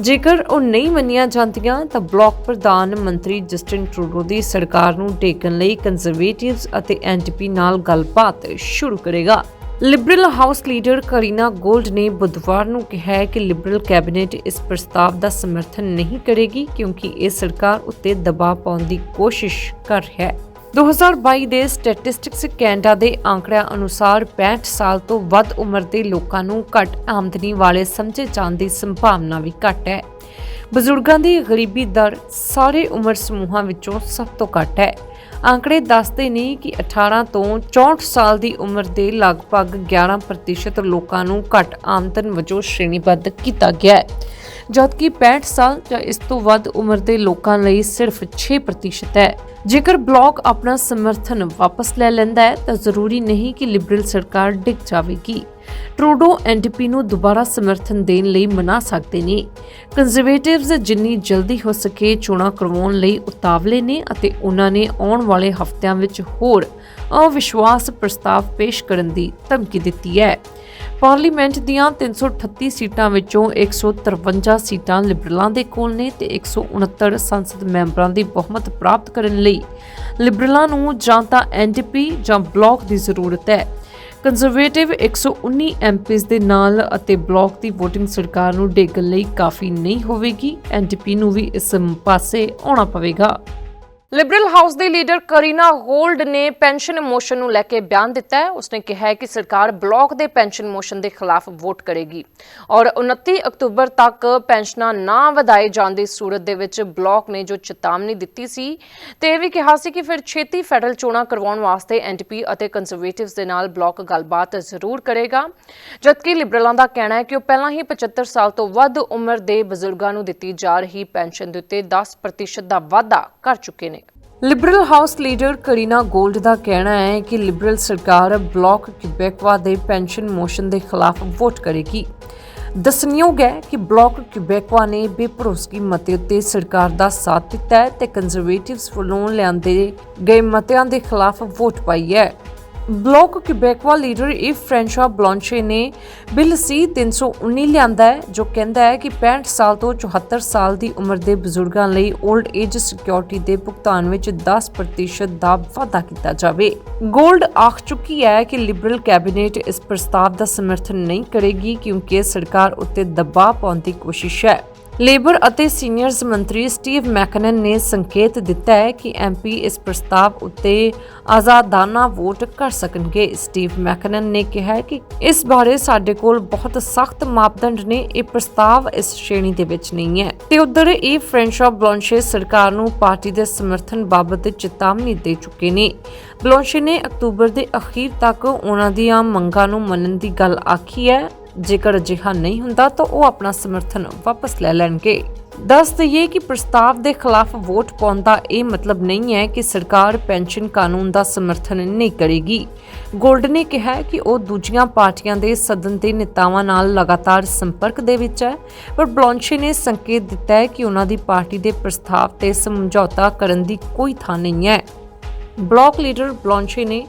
ਜੇਕਰ ਉਹ ਨਹੀਂ ਮੰਨੀਆਂ ਜਾਂਦੀਆਂ, ਤਾਂ ਬਲਾਕ ਪ੍ਰਧਾਨ ਮੰਤਰੀ ਜਸਟਿਨ ਟਰੂਡੋ ਦੀ ਸਰਕਾਰ ਨੂੰ ਟੇਕਣ ਲਈ ਕੰਜ਼ਰਵੇਟਿਵਸ ਅਤੇ ਐਨਡੀਪੀ ਨਾਲ ਗੱਲਬਾਤ ਸ਼ੁਰੂ ਕਰੇਗਾ। Liberal house leader Karina Gould ਨੇ ਬੁੱਧਵਾਰ ਨੂੰ ਕਿਹਾ ਹੈ ਕਿ ਲਿਬਰਲ ਕੈਬਨਿਟ ਇਸ ਪ੍ਰਸਤਾਵ ਦਾ ਸਮਰਥਨ ਨਹੀਂ ਕਰੇਗੀ ਕਿਉਂਕਿ ਇਹ ਸਰਕਾਰ ਉੱਤੇ ਦਬਾਅ ਪਾਉਣ ਦੀ ਕੋਸ਼ਿਸ਼ ਕਰ ਰਿਹਾ ਹੈ। 2022 ਦੇ ਸਟੈਟਿਸਟਿਕਸ ਕੈਨੇਡਾ ਦੇ ਅੰਕੜਿਆਂ ਅਨੁਸਾਰ 65 ਸਾਲ ਤੋਂ ਵੱਧ ਉਮਰ ਦੇ ਲੋਕਾਂ ਨੂੰ ਘੱਟ ਆਮਦਨੀ ਵਾਲੇ ਸਮਝੇ ਜਾਣ ਦੀ ਸੰਭਾਵਨਾ ਵੀ ਘੱਟ ਹੈ। ਬਜ਼ੁਰਗਾਂ ਦੀ ਗਰੀਬੀ ਦਰ ਸਾਰੇ ਉਮਰ ਸਮੂਹਾਂ ਵਿੱਚੋਂ ਸਭ ਤੋਂ ਘੱਟ ਹੈ। ਅੰਕੜੇ ਦੱਸਦੇ ਨੇ ਕਿ 18 ਤੋਂ 64 ਸਾਲ ਦੀ ਉਮਰ ਦੇ ਲਗਭਗ 11% ਲੋਕਾਂ ਨੂੰ ਘੱਟ ਆਮਦਨ ਵਜੋਂ ਸ਼੍ਰੇਣੀਬੱਧ ਕੀਤਾ ਗਿਆ ਹੈ। ਜਦਕਿ 65 ਸਾਲ ਜਾਂ ਇਸ ਤੋਂ ਵੱਧ ਉਮਰ ਦੇ ਲੋਕਾਂ ਲਈ ਸਿਰਫ 6% ਹੈ। ਜੇਕਰ ਬਲੌਕ ਆਪਣਾ ਸਮਰਥਨ ਵਾਪਸ ਲੈ ਲੈਂਦਾ ਹੈ, ਤਾਂ ਜ਼ਰੂਰੀ ਨਹੀਂ ਕਿ ਲਿਬਰਲ ਸਰਕਾਰ ਡਿੱਗ ਜਾਵੇਗੀ। ਟਰੂਡੋ ਐਨਡੀਪੀ ਨੂੰ ਦੁਬਾਰਾ ਸਮਰਥਨ ਦੇਣ ਲਈ ਮਨਾ ਸਕਦੇ ਨੇ। ਕੰਜ਼ਰਵੇਟਿਵਜ਼ ਜਿੰਨੀ ਜਲਦੀ ਹੋ ਸਕੇ ਚੋਣਾਂ ਕਰਵਾਉਣ ਲਈ ਉਤਾਵਲੇ ਨੇ ਅਤੇ ਉਹਨਾਂ ਨੇ ਆਉਣ ਵਾਲੇ ਹਫ਼ਤਿਆਂ ਵਿੱਚ ਹੋਰ ਅਵਿਸ਼ਵਾਸ ਪ੍ਰਸਤਾਵ ਪੇਸ਼ ਕਰਨ ਦੀ ਧਮਕੀ ਦਿੱਤੀ ਹੈ। ਪਾਰਲੀਮੈਂਟ ਦੀਆਂ 338 ਸੀਟਾਂ ਵਿੱਚੋਂ 153 ਸੀਟਾਂ ਲਿਬਰਲਾਂ ਦੇ ਕੋਲ ਨੇ ਤੇ 169 ਸੰਸਦ ਮੈਂਬਰਾਂ ਦੀ ਬਹੁਮਤ ਪ੍ਰਾਪਤ ਕਰਨ ਲਈ। ਲਿਬਰਲਾਂ ਨੂੰ ਜਾਂ ਤਾਂ ਐਨਡੀਪੀ ਜਾਂ ਬਲੌਕ ਦੀ ਜ਼ਰੂਰਤ ਹੈ। ਕੰਜ਼ਰਵੇਟਿਵ 119 ਐਮਪੀਸ ਦੇ ਨਾਲ ਅਤੇ ਬਲੌਕ ਦੀ VOTING ਸਰਕਾਰ ਨੂੰ ਡੇਗਣ ਲਈ ਕਾਫੀ ਨਹੀਂ ਹੋਵੇਗੀ। ਐਨਡੀਪੀ ਨੂੰ ਵੀ ਇਸ ਪਾਸੇ ਆਉਣਾ ਪਵੇਗਾ। ਲਿਬਰਲ ਹਾਊਸ ਦੇ ਲੀਡਰ ਕਰੀਨਾ ਗੋਲਡ ਨੇ ਪੈਨਸ਼ਨ ਮੋਸ਼ਨ ਨੂੰ ਲੈ ਕੇ ਬਿਆਨ ਦਿੱਤਾ ਹੈ। ਉਸਨੇ ਕਿਹਾ ਹੈ ਕਿ ਸਰਕਾਰ ਬਲਾਕ ਦੇ ਪੈਨਸ਼ਨ ਮੋਸ਼ਨ ਦੇ ਖਿਲਾਫ ਵੋਟ ਕਰੇਗੀ। ਔਰ 29 ਅਕਤੂਬਰ ਤੱਕ ਪੈਨਸ਼ਨਾਂ ਨਾ ਵਧਾਏ ਜਾਣ ਦੀ ਸੂਰਤ ਦੇ ਵਿੱਚ ਬਲਾਕ ਨੇ ਜੋ ਚੇਤਾਵਨੀ ਦਿੱਤੀ ਸੀ, ਤੇ ਇਹ ਵੀ ਕਿਹਾ ਸੀ ਕਿ ਫਿਰ ਛੇਤੀ ਫੈਡਰਲ ਚੋਣਾਂ ਕਰਵਾਉਣ ਵਾਸਤੇ ਐਨਡੀਪੀ ਅਤੇ ਕੰਜ਼ਰਵੇਟਿਵਸ ਦੇ ਨਾਲ ਬਲਾਕ ਗੱਲਬਾਤ ਜ਼ਰੂਰ ਕਰੇਗਾ। ਜਦਕਿ ਲਿਬਰਲਾਂ ਦਾ ਕਹਿਣਾ ਹੈ ਕਿ ਉਹ ਪਹਿਲਾਂ ਹੀ 75 ਸਾਲ ਤੋਂ ਵੱਧ ਉਮਰ ਦੇ ਬਜ਼ੁਰਗਾਂ ਨੂੰ ਦਿੱਤੀ ਜਾ ਰਹੀ ਪੈਨਸ਼ਨ ਦੇ ਉੱਤੇ 10% ਦਾ ਵਾਧਾ ਕਰ ਚੁੱਕੇ ਨੇ। Liberal house leader Karina Gould ਦਾ ਕਹਿਣਾ ਹੈ ਕਿ ਲਿਬਰਲ ਸਰਕਾਰ ਬਲਾਕ ਕਿਬੈਕਵਾ ਦੇ ਪੈਨਸ਼ਨ ਮੋਸ਼ਨ ਦੇ ਖਿਲਾਫ ਵੋਟ ਕਰੇਗੀ। ਦੱਸਣਯੋਗ ਹੈ ਕਿ ਬਲਾਕ ਕਿਬੈਕਵਾ ਨੇ ਬੇਭਰੋਸਗੀ ਮਤੇ ਉੱਤੇ ਸਰਕਾਰ ਦਾ ਸਾਥ ਦਿੱਤਾ ਹੈ ਤੇ ਕੰਜ਼ਰਵੇਟਿਵਸ ਵੱਲੋਂ ਲਿਆਂਦੇ ਗਏ ਮਤਿਆਂ ਦੇ ਖਿਲਾਫ ਵੋਟ ਪਾਈ ਹੈ। Bloc Quebecois leader Yves Francois Blanchet ਨੇ ਬਿੱਲ ਸੀ 319 ਲਿਆਂਦਾ ਹੈ, ਜੋ ਕਹਿੰਦਾ ਹੈ ਕਿ 65 ਸਾਲ ਤੋਂ 74 ਸਾਲ ਦੀ ਉਮਰ ਦੇ ਬਜ਼ੁਰਗਾਂ ਲਈ 올ਡ ਏਜ ਸਿਕਿਉਰਿਟੀ ਦੇ ਭੁਗਤਾਨ ਵਿੱਚ 10% ਦਾ ਵਾਧਾ ਕੀਤਾ ਜਾਵੇ। ਗੋਲਡ ਆਖ ਚੁੱਕੀ ਹੈ ਕਿ ਲਿਬਰਲ ਕੈਬਨਿਟ ਇਸ ਪ੍ਰਸਤਾਵ ਦਾ ਸਮਰਥਨ ਨਹੀਂ ਕਰੇਗੀ ਕਿਉਂਕਿ ਸਰਕਾਰ ਉੱਤੇ ਦਬਾਅ ਪਾਉਣ ਦੀ ਕੋਸ਼ਿਸ਼ ਹੈ। ਲੇਬਰ ਅਤੇ ਸੀਨੀਅਰਸ ਮੰਤਰੀ ਸਟੀਵ ਮੈਕਨਨ ਨੇ ਸੰਕੇਤ ਦਿੱਤਾ ਹੈ ਕਿ ਐਮਪੀ ਇਸ ਪ੍ਰਸਤਾਵ ਉੱਤੇ ਆਜ਼ਾਦਾਨਾ ਵੋਟ ਕਰ ਸਕਣਗੇ। ਸਟੀਵ ਮੈਕਨਨ ਨੇ ਕਿਹਾ ਕਿ ਇਸ ਬਾਰੇ ਸਾਡੇ ਕੋਲ ਬਹੁਤ ਸਖਤ ਮਾਪਦੰਡ ਨੇ। ਇਹ ਪ੍ਰਸਤਾਵ ਇਸ ਸ਼੍ਰੇਣੀ ਦੇ ਵਿੱਚ ਨਹੀਂ ਹੈ। ਤੇ ਉਧਰ ਇਹ ਫ੍ਰੈਂਸ਼ਾ ਬਲੌਂਸ਼ੇ ਸਰਕਾਰ ਨੂੰ ਪਾਰਟੀ ਦੇ ਸਮਰਥਨ ਬਾਬਤ ਚੇਤਾਵਨੀ ਦੇ ਚੁੱਕੇ ਨੇ। ਬਲੌਂਸ਼ੇ ਨੇ ਅਕਤੂਬਰ ਦੇ ਅਖੀਰ ਤੱਕ ਉਹਨਾਂ ਦੀਆਂ ਮੰਗਾਂ ਨੂੰ ਮੰਨਣ ਦੀ ਗੱਲ ਆਖੀ ਹੈ। ਜੇਕਰ ਅਜਿਹਾ ਨਹੀਂ ਹੁੰਦਾ ਤਾਂ ਉਹ ਆਪਣਾ ਸਮਰਥਨ ਵਾਪਸ ਲੈ ਲੈਣਗੇ। ਦੱਸ ਦਈਏ ਕਿ ਪ੍ਰਸਤਾਵ ਦੇ ਖਿਲਾਫ ਵੋਟ ਪਾਉਣ ਦਾ ਇਹ ਮਤਲਬ ਨਹੀਂ ਹੈ ਕਿ ਸਰਕਾਰ ਪੈਨਸ਼ਨ ਕਾਨੂੰਨ ਦਾ ਸਮਰਥਨ ਨਹੀਂ ਕਰੇਗੀ। ਗੋਲਡ ਨੇ ਕਿਹਾ ਕਿ ਉਹ ਦੂਜੀਆਂ ਪਾਰਟੀਆਂ ਦੇ ਸਦਨ ਦੇ ਨੇਤਾਵਾਂ ਨਾਲ ਲਗਾਤਾਰ ਸੰਪਰਕ ਦੇ ਵਿੱਚ ਹੈ, ਪਰ ਬਲੌਂਚੇ ਨੇ ਸੰਕੇਤ ਦਿੱਤਾ ਹੈ ਕਿ ਉਹਨਾਂ ਦੀ ਪਾਰਟੀ ਦੇ ਪ੍ਰਸਤਾਵ ਤੇ ਸਮਝੌਤਾ ਕਰਨ ਦੀ ਕੋਈ ਥਾਂ ਨਹੀਂ ਹੈ। ਬਲੌਕ ਲੀਡਰ ਬਲੌਂਚੇ ਨੇ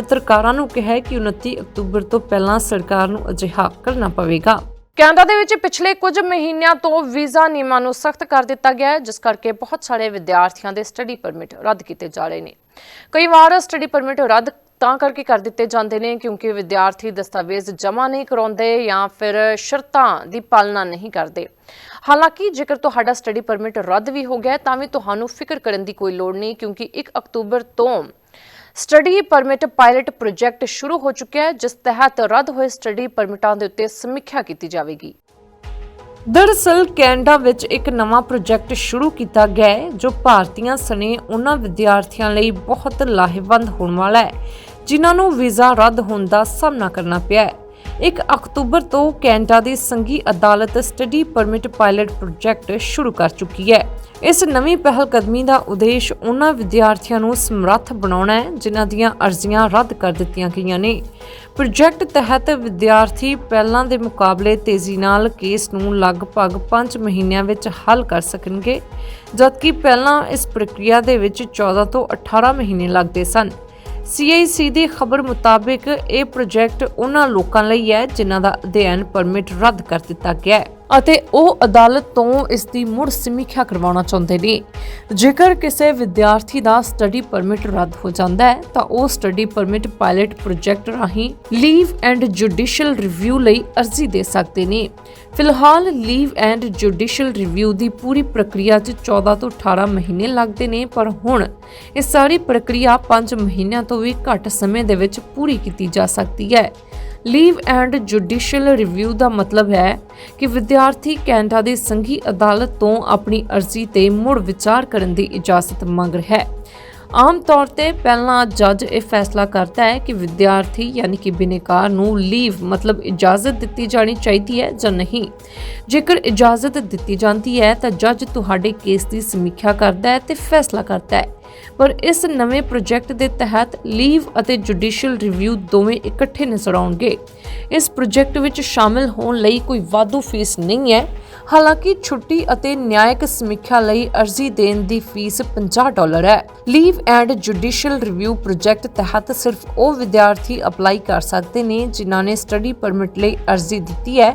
ਪੱਤਰਕਾਰਾਂ ਨੂੰ ਕਿਹਾ ਕਿ 29 ਅਕਤੂਬਰ ਤੋਂ ਪਹਿਲਾਂ ਸਰਕਾਰ ਨੂੰ ਅਜਿਹਾ ਕਰਨਾ ਪਵੇਗਾ। ਕੈਨੇਡਾ ਦੇ ਵਿੱਚ ਪਿਛਲੇ ਕੁਝ ਮਹੀਨਿਆਂ ਤੋਂ ਵੀਜ਼ਾ ਨਿਯਮਾਂ ਨੂੰ ਸਖਤ ਕਰ ਦਿੱਤਾ ਗਿਆ ਹੈ, ਜਿਸ ਕਰਕੇ ਬਹੁਤ ਸਾਰੇ ਵਿਦਿਆਰਥੀਆਂ ਦੇ ਸਟੱਡੀ ਪਰਮਿਟ ਰੱਦ ਕੀਤੇ ਜਾ ਰਹੇ ਨੇ। ਕਈ ਵਾਰ ਸਟੱਡੀ ਪਰਮਿਟ ਰੱਦ ਤਾਂ ਕਰਕੇ ਕਰ ਦਿੱਤੇ ਜਾਂਦੇ ਨੇ, ਕਿਉਂਕਿ ਵਿਦਿਆਰਥੀ ਦਸਤਾਵੇਜ਼ ਜਮ੍ਹਾਂ ਨਹੀਂ ਕਰਾਉਂਦੇ ਜਾਂ ਫਿਰ ਸ਼ਰਤਾਂ ਦੀ ਪਾਲਣਾ ਨਹੀਂ ਕਰਦੇ। ਹਾਲਾਂਕਿ ਜੇਕਰ ਤੁਹਾਡਾ ਸਟੱਡੀ ਪਰਮਿਟ ਰੱਦ ਵੀ ਹੋ ਗਿਆ ਤਾਂ ਵੀ ਤੁਹਾਨੂੰ ਫਿਕਰ ਕਰਨ ਦੀ ਕੋਈ ਲੋੜ ਨਹੀਂ, ਕਿਉਂਕਿ 1 ਅਕਤੂਬਰ ਤੋਂ ਸਟੱਡੀ ਪਰਮਿਟ ਪਾਇਲਟ ਪ੍ਰੋਜੈਕਟ ਸ਼ੁਰੂ ਹੋ ਚੁੱਕਿਆ ਹੈ, ਜਿਸ ਤਹਿਤ ਰੱਦ ਹੋਏ ਸਟੱਡੀ ਪਰਮਿਟਾਂ ਦੇ ਉੱਤੇ ਸਮੀਖਿਆ ਕੀਤੀ ਜਾਵੇਗੀ। ਦਰਅਸਲ, ਕੈਨੇਡਾ ਵਿੱਚ ਇੱਕ ਨਵਾਂ ਪ੍ਰੋਜੈਕਟ ਸ਼ੁਰੂ ਕੀਤਾ ਗਿਆ ਹੈ, ਜੋ ਭਾਰਤੀਆਂ ਸਣੇ ਉਹਨਾਂ ਵਿਦਿਆਰਥੀਆਂ ਲਈ ਬਹੁਤ ਲਾਹੇਵੰਦ ਹੋਣ ਵਾਲਾ ਹੈ, ਜਿਨ੍ਹਾਂ ਨੂੰ ਵੀਜ਼ਾ ਰੱਦ ਹੋਣ ਦਾ ਸਾਹਮਣਾ ਕਰਨਾ ਪਿਆ ਹੈ। 1 ਅਕਤੂਬਰ ਤੋਂ ਕੈਨੇਡਾ ਦੀ ਸੰਘੀ ਅਦਾਲਤ ਸਟੱਡੀ ਪਰਮਿਟ ਪਾਇਲਟ ਪ੍ਰੋਜੈਕਟ ਸ਼ੁਰੂ ਕਰ ਚੁੱਕੀ ਹੈ। ਇਸ ਨਵੀਂ ਪਹਿਲ ਕਦਮੀ ਦਾ ਉਦੇਸ਼ ਉਹਨਾਂ ਵਿਦਿਆਰਥੀਆਂ ਨੂੰ ਸਮਰੱਥ ਬਣਾਉਣਾ ਹੈ, ਜਿਨ੍ਹਾਂ ਦੀਆਂ ਅਰਜ਼ੀਆਂ ਰੱਦ ਕਰ ਦਿੱਤੀਆਂ ਗਈਆਂ ਨੇ। ਪ੍ਰੋਜੈਕਟ ਤਹਿਤ ਵਿਦਿਆਰਥੀ ਪਹਿਲਾਂ ਦੇ ਮੁਕਾਬਲੇ ਤੇਜ਼ੀ ਨਾਲ ਕੇਸ ਨੂੰ ਲਗਭਗ 5 ਮਹੀਨਿਆਂ ਵਿੱਚ ਹੱਲ ਕਰ ਸਕਣਗੇ, ਜਦਕਿ ਪਹਿਲਾਂ ਇਸ ਪ੍ਰਕਿਰਿਆ ਦੇ ਵਿੱਚ 14 ਤੋਂ 18 ਮਹੀਨੇ ਲੱਗਦੇ ਸਨ। CIC ਦੀ ਖਬਰ ਮੁਤਾਬਕ ਇਹ ਪ੍ਰੋਜੈਕਟ ਉਹਨਾਂ ਲੋਕਾਂ ਲਈ ਹੈ ਜਿਨ੍ਹਾਂ ਦਾ ਅਧਿਐਨ ਪਰਮਿਟ ਰੱਦ ਕਰ ਦਿੱਤਾ ਗਿਆ ਹੈ। ਅਤੇ ਉਹ ਅਦਾਲਤ ਤੋਂ ਇਸ ਦੀ ਮੁੜ ਸਮੀਖਿਆ ਕਰਵਾਉਣਾ ਚਾਹੁੰਦੇ ਨੇ। ਜੇਕਰ ਕਿਸੇ ਵਿਦਿਆਰਥੀ ਦਾ ਸਟੱਡੀ ਪਰਮਿਟ ਰੱਦ ਹੋ ਜਾਂਦਾ ਹੈ, ਤਾਂ ਉਹ ਸਟੱਡੀ ਪਰਮਿਟ ਪਾਇਲਟ ਪ੍ਰੋਜੈਕਟ ਰਾਹੀਂ ਲੀਵ ਐਂਡ ਜੁਡੀਸ਼ੀਅਲ ਰਿਵਿਊ ਲਈ ਅਰਜ਼ੀ ਦੇ ਸਕਦੇ ਨੇ। ਫਿਲਹਾਲ ਲੀਵ ਐਂਡ ਜੁਡੀਸ਼ੀਅਲ ਰਿਵਿਊ ਦੀ ਪੂਰੀ ਪ੍ਰਕਿਰਿਆ 'ਚ 14 ਤੋਂ 18 ਮਹੀਨੇ ਲੱਗਦੇ ਨੇ, ਪਰ ਹੁਣ ਇਹ ਸਾਰੀ ਪ੍ਰਕਿਰਿਆ 5 ਮਹੀਨਿਆਂ ਤੋਂ ਵੀ ਘੱਟ ਸਮੇਂ ਦੇ ਵਿੱਚ ਪੂਰੀ ਕੀਤੀ ਜਾ ਸਕਦੀ ਹੈ। ਲੀਵ ਐਂਡ ਜੁਡੀਸ਼ੀਅਲ ਰਿਵਿਊ ਦਾ ਮਤਲਬ ਹੈ ਕਿ ਵਿਦਿਆਰਥੀ ਕੈਨੇਡਾ ਦੀ ਸੰਘੀ ਅਦਾਲਤ ਤੋਂ ਆਪਣੀ ਅਰਜ਼ੀ ਤੇ ਮੁੜ ਵਿਚਾਰ ਕਰਨ ਦੀ ਇਜਾਜ਼ਤ ਮੰਗ ਰਿਹਾ ਹੈ। ਆਮ ਤੌਰ ਤੇ ਪਹਿਲਾਂ ਜੱਜ ਇਹ ਫੈਸਲਾ ਕਰਦਾ ਹੈ ਕਿ ਵਿਦਿਆਰਥੀ ਯਾਨੀ ਕਿ ਬਿਨੇਕਾਰ ਨੂੰ ਲੀਵ ਮਤਲਬ ਇਜਾਜ਼ਤ ਦਿੱਤੀ ਜਾਣੀ ਚਾਹੀਦੀ ਹੈ ਜਾਂ ਨਹੀਂ। ਜੇਕਰ ਇਜਾਜ਼ਤ ਦਿੱਤੀ ਜਾਂਦੀ ਹੈ ਤਾਂ ਜੱਜ ਤੁਹਾਡੇ ਕੇਸ ਦੀ ਸਮੀਖਿਆ ਕਰਦਾ ਹੈ ਤੇ ਫੈਸਲਾ ਕਰਦਾ ਹੈ। ਪਰ ਇਸ ਨਵੇਂ ਪ੍ਰੋਜੈਕਟ ਦੇ ਤਹਿਤ ਲੀਵ ਅਤੇ ਜੁਡੀਸ਼ੀਅਲ ਰਿਵਿਊ ਦੋਵੇਂ ਇਕੱਠੇ ਨਜ਼ਰ ਆਉਣਗੇ। ਇਸ ਪ੍ਰੋਜੈਕਟ ਵਿੱਚ ਸ਼ਾਮਿਲ ਹੋਣ ਲਈ ਕੋਈ ਵਾਧੂ ਫੀਸ ਨਹੀਂ ਹੈ। ਹਾਲਾਂਕਿ ਛੁੱਟੀ ਅਤੇ ਨਿਆਇਕ ਸਮੀਖਿਆ ਲਈ ਅਰਜ਼ੀ ਦੇਣ ਦੀ ਫੀਸ 50 ਡਾਲਰ ਹੈ। Leave and judicial review project ਤਹਿਤ ਸਿਰਫ ਉਹ ਵਿਦਿਆਰਥੀ ਅਪਲਾਈ ਕਰ ਸਕਦੇ ਨੇ ਜਿਨ੍ਹਾਂ ਨੇ ਸਟੱਡੀ ਪਰਮਿਟ ਲਈ ਅਰਜ਼ੀ ਦਿੱਤੀ ਹੈ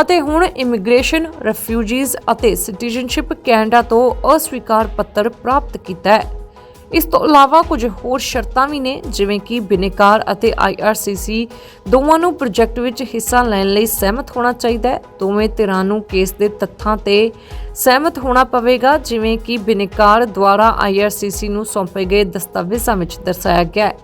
ਅਤੇ ਹੁਣ ਇਮੀਗ੍ਰੇਸ਼ਨ, ਰੈਫਿਊਜੀਜ਼ ਅਤੇ ਸਿਟੀਜ਼ਨਸ਼ਿਪ ਕੈਨੇਡਾ ਤੋਂ ਅਸਵੀਕਾਰ ਪੱਤਰ ਪ੍ਰਾਪਤ ਕੀਤਾ ਹੈ। ਇਸ ਤੋਂ ਇਲਾਵਾ ਕੁਝ ਹੋਰ ਸ਼ਰਤਾਂ ਵੀ ਨੇ, ਜਿਵੇਂ ਕਿ ਬਿਨੇਕਾਰ ਅਤੇ ਆਈਆਰਸੀਸੀ ਦੋਵਾਂ ਨੂੰ ਪ੍ਰੋਜੈਕਟ ਵਿੱਚ ਹਿੱਸਾ ਲੈਣ ਲਈ ਸਹਿਮਤ ਹੋਣਾ ਚਾਹੀਦਾ ਹੈ। ਦੋਵੇਂ ਧਿਰਾਂ ਨੂੰ ਕੇਸ ਦੇ ਤੱਥਾਂ ਤੇ ਸਹਿਮਤ ਹੋਣਾ ਪਵੇਗਾ, ਜਿਵੇਂ ਕਿ ਬਿਨੇਕਾਰ ਦੁਆਰਾ ਆਈਆਰਸੀਸੀ ਨੂੰ ਸੌਂਪੇ ਗਏ ਦਸਤਾਵੇਜ਼ਾਂ ਵਿੱਚ ਦਰਸਾਇਆ ਗਿਆ ਹੈ।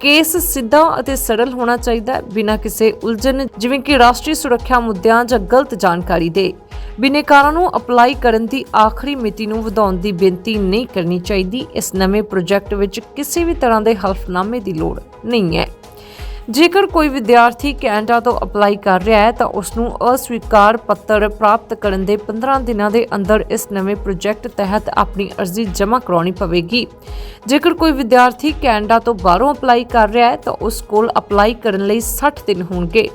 ਕੇਸ ਸਿੱਧਾ ਅਤੇ ਸਰਲ ਹੋਣਾ ਚਾਹੀਦਾ ਹੈ ਬਿਨਾਂ ਕਿਸੇ ਉਲਝਣ, ਜਿਵੇਂ ਕਿ ਰਾਸ਼ਟਰੀ ਸੁਰੱਖਿਆ ਮੁੱਦਿਆਂ ਜਾਂ ਗਲਤ ਜਾਣਕਾਰੀ ਦੇ। ਬਿਨੇਕਾਰਾਂ ਨੂੰ ਅਪਲਾਈ ਕਰਨ ਦੀ ਆਖਰੀ ਮਿਤੀ ਨੂੰ ਵਧਾਉਣ ਦੀ ਬੇਨਤੀ ਨਹੀਂ ਕਰਨੀ ਚਾਹੀਦੀ। ਇਸ ਨਵੇਂ ਪ੍ਰੋਜੈਕਟ ਵਿੱਚ ਕਿਸੇ ਵੀ ਤਰ੍ਹਾਂ ਦੇ ਹਲਫਨਾਮੇ ਦੀ ਲੋੜ ਨਹੀਂ ਹੈ। ਜੇਕਰ ਕੋਈ ਵਿਦਿਆਰਥੀ ਕੈਨੇਡਾ ਤੋਂ ਅਪਲਾਈ ਕਰ ਰਿਹਾ ਹੈ, ਤਾਂ ਉਸ ਨੂੰ ਅਸਵੀਕਾਰ ਪੱਤਰ ਪ੍ਰਾਪਤ ਕਰਨ ਦੇ 15 ਦਿਨਾਂ ਦੇ ਅੰਦਰ ਇਸ ਨਵੇਂ ਪ੍ਰੋਜੈਕਟ ਤਹਿਤ ਆਪਣੀ ਅਰਜ਼ੀ ਜਮ੍ਹਾਂ ਕਰਾਉਣੀ ਪਵੇਗੀ। ਜੇਕਰ ਕੋਈ ਵਿਦਿਆਰਥੀ ਕੈਨੇਡਾ ਤੋਂ ਬਾਹਰੋਂ ਅਪਲਾਈ ਕਰ ਰਿਹਾ ਹੈ, ਤਾਂ ਉਸ ਕੋਲ ਅਪਲਾਈ ਕਰਨ ਲਈ 60 ਦਿਨ ਹੋਣਗੇ।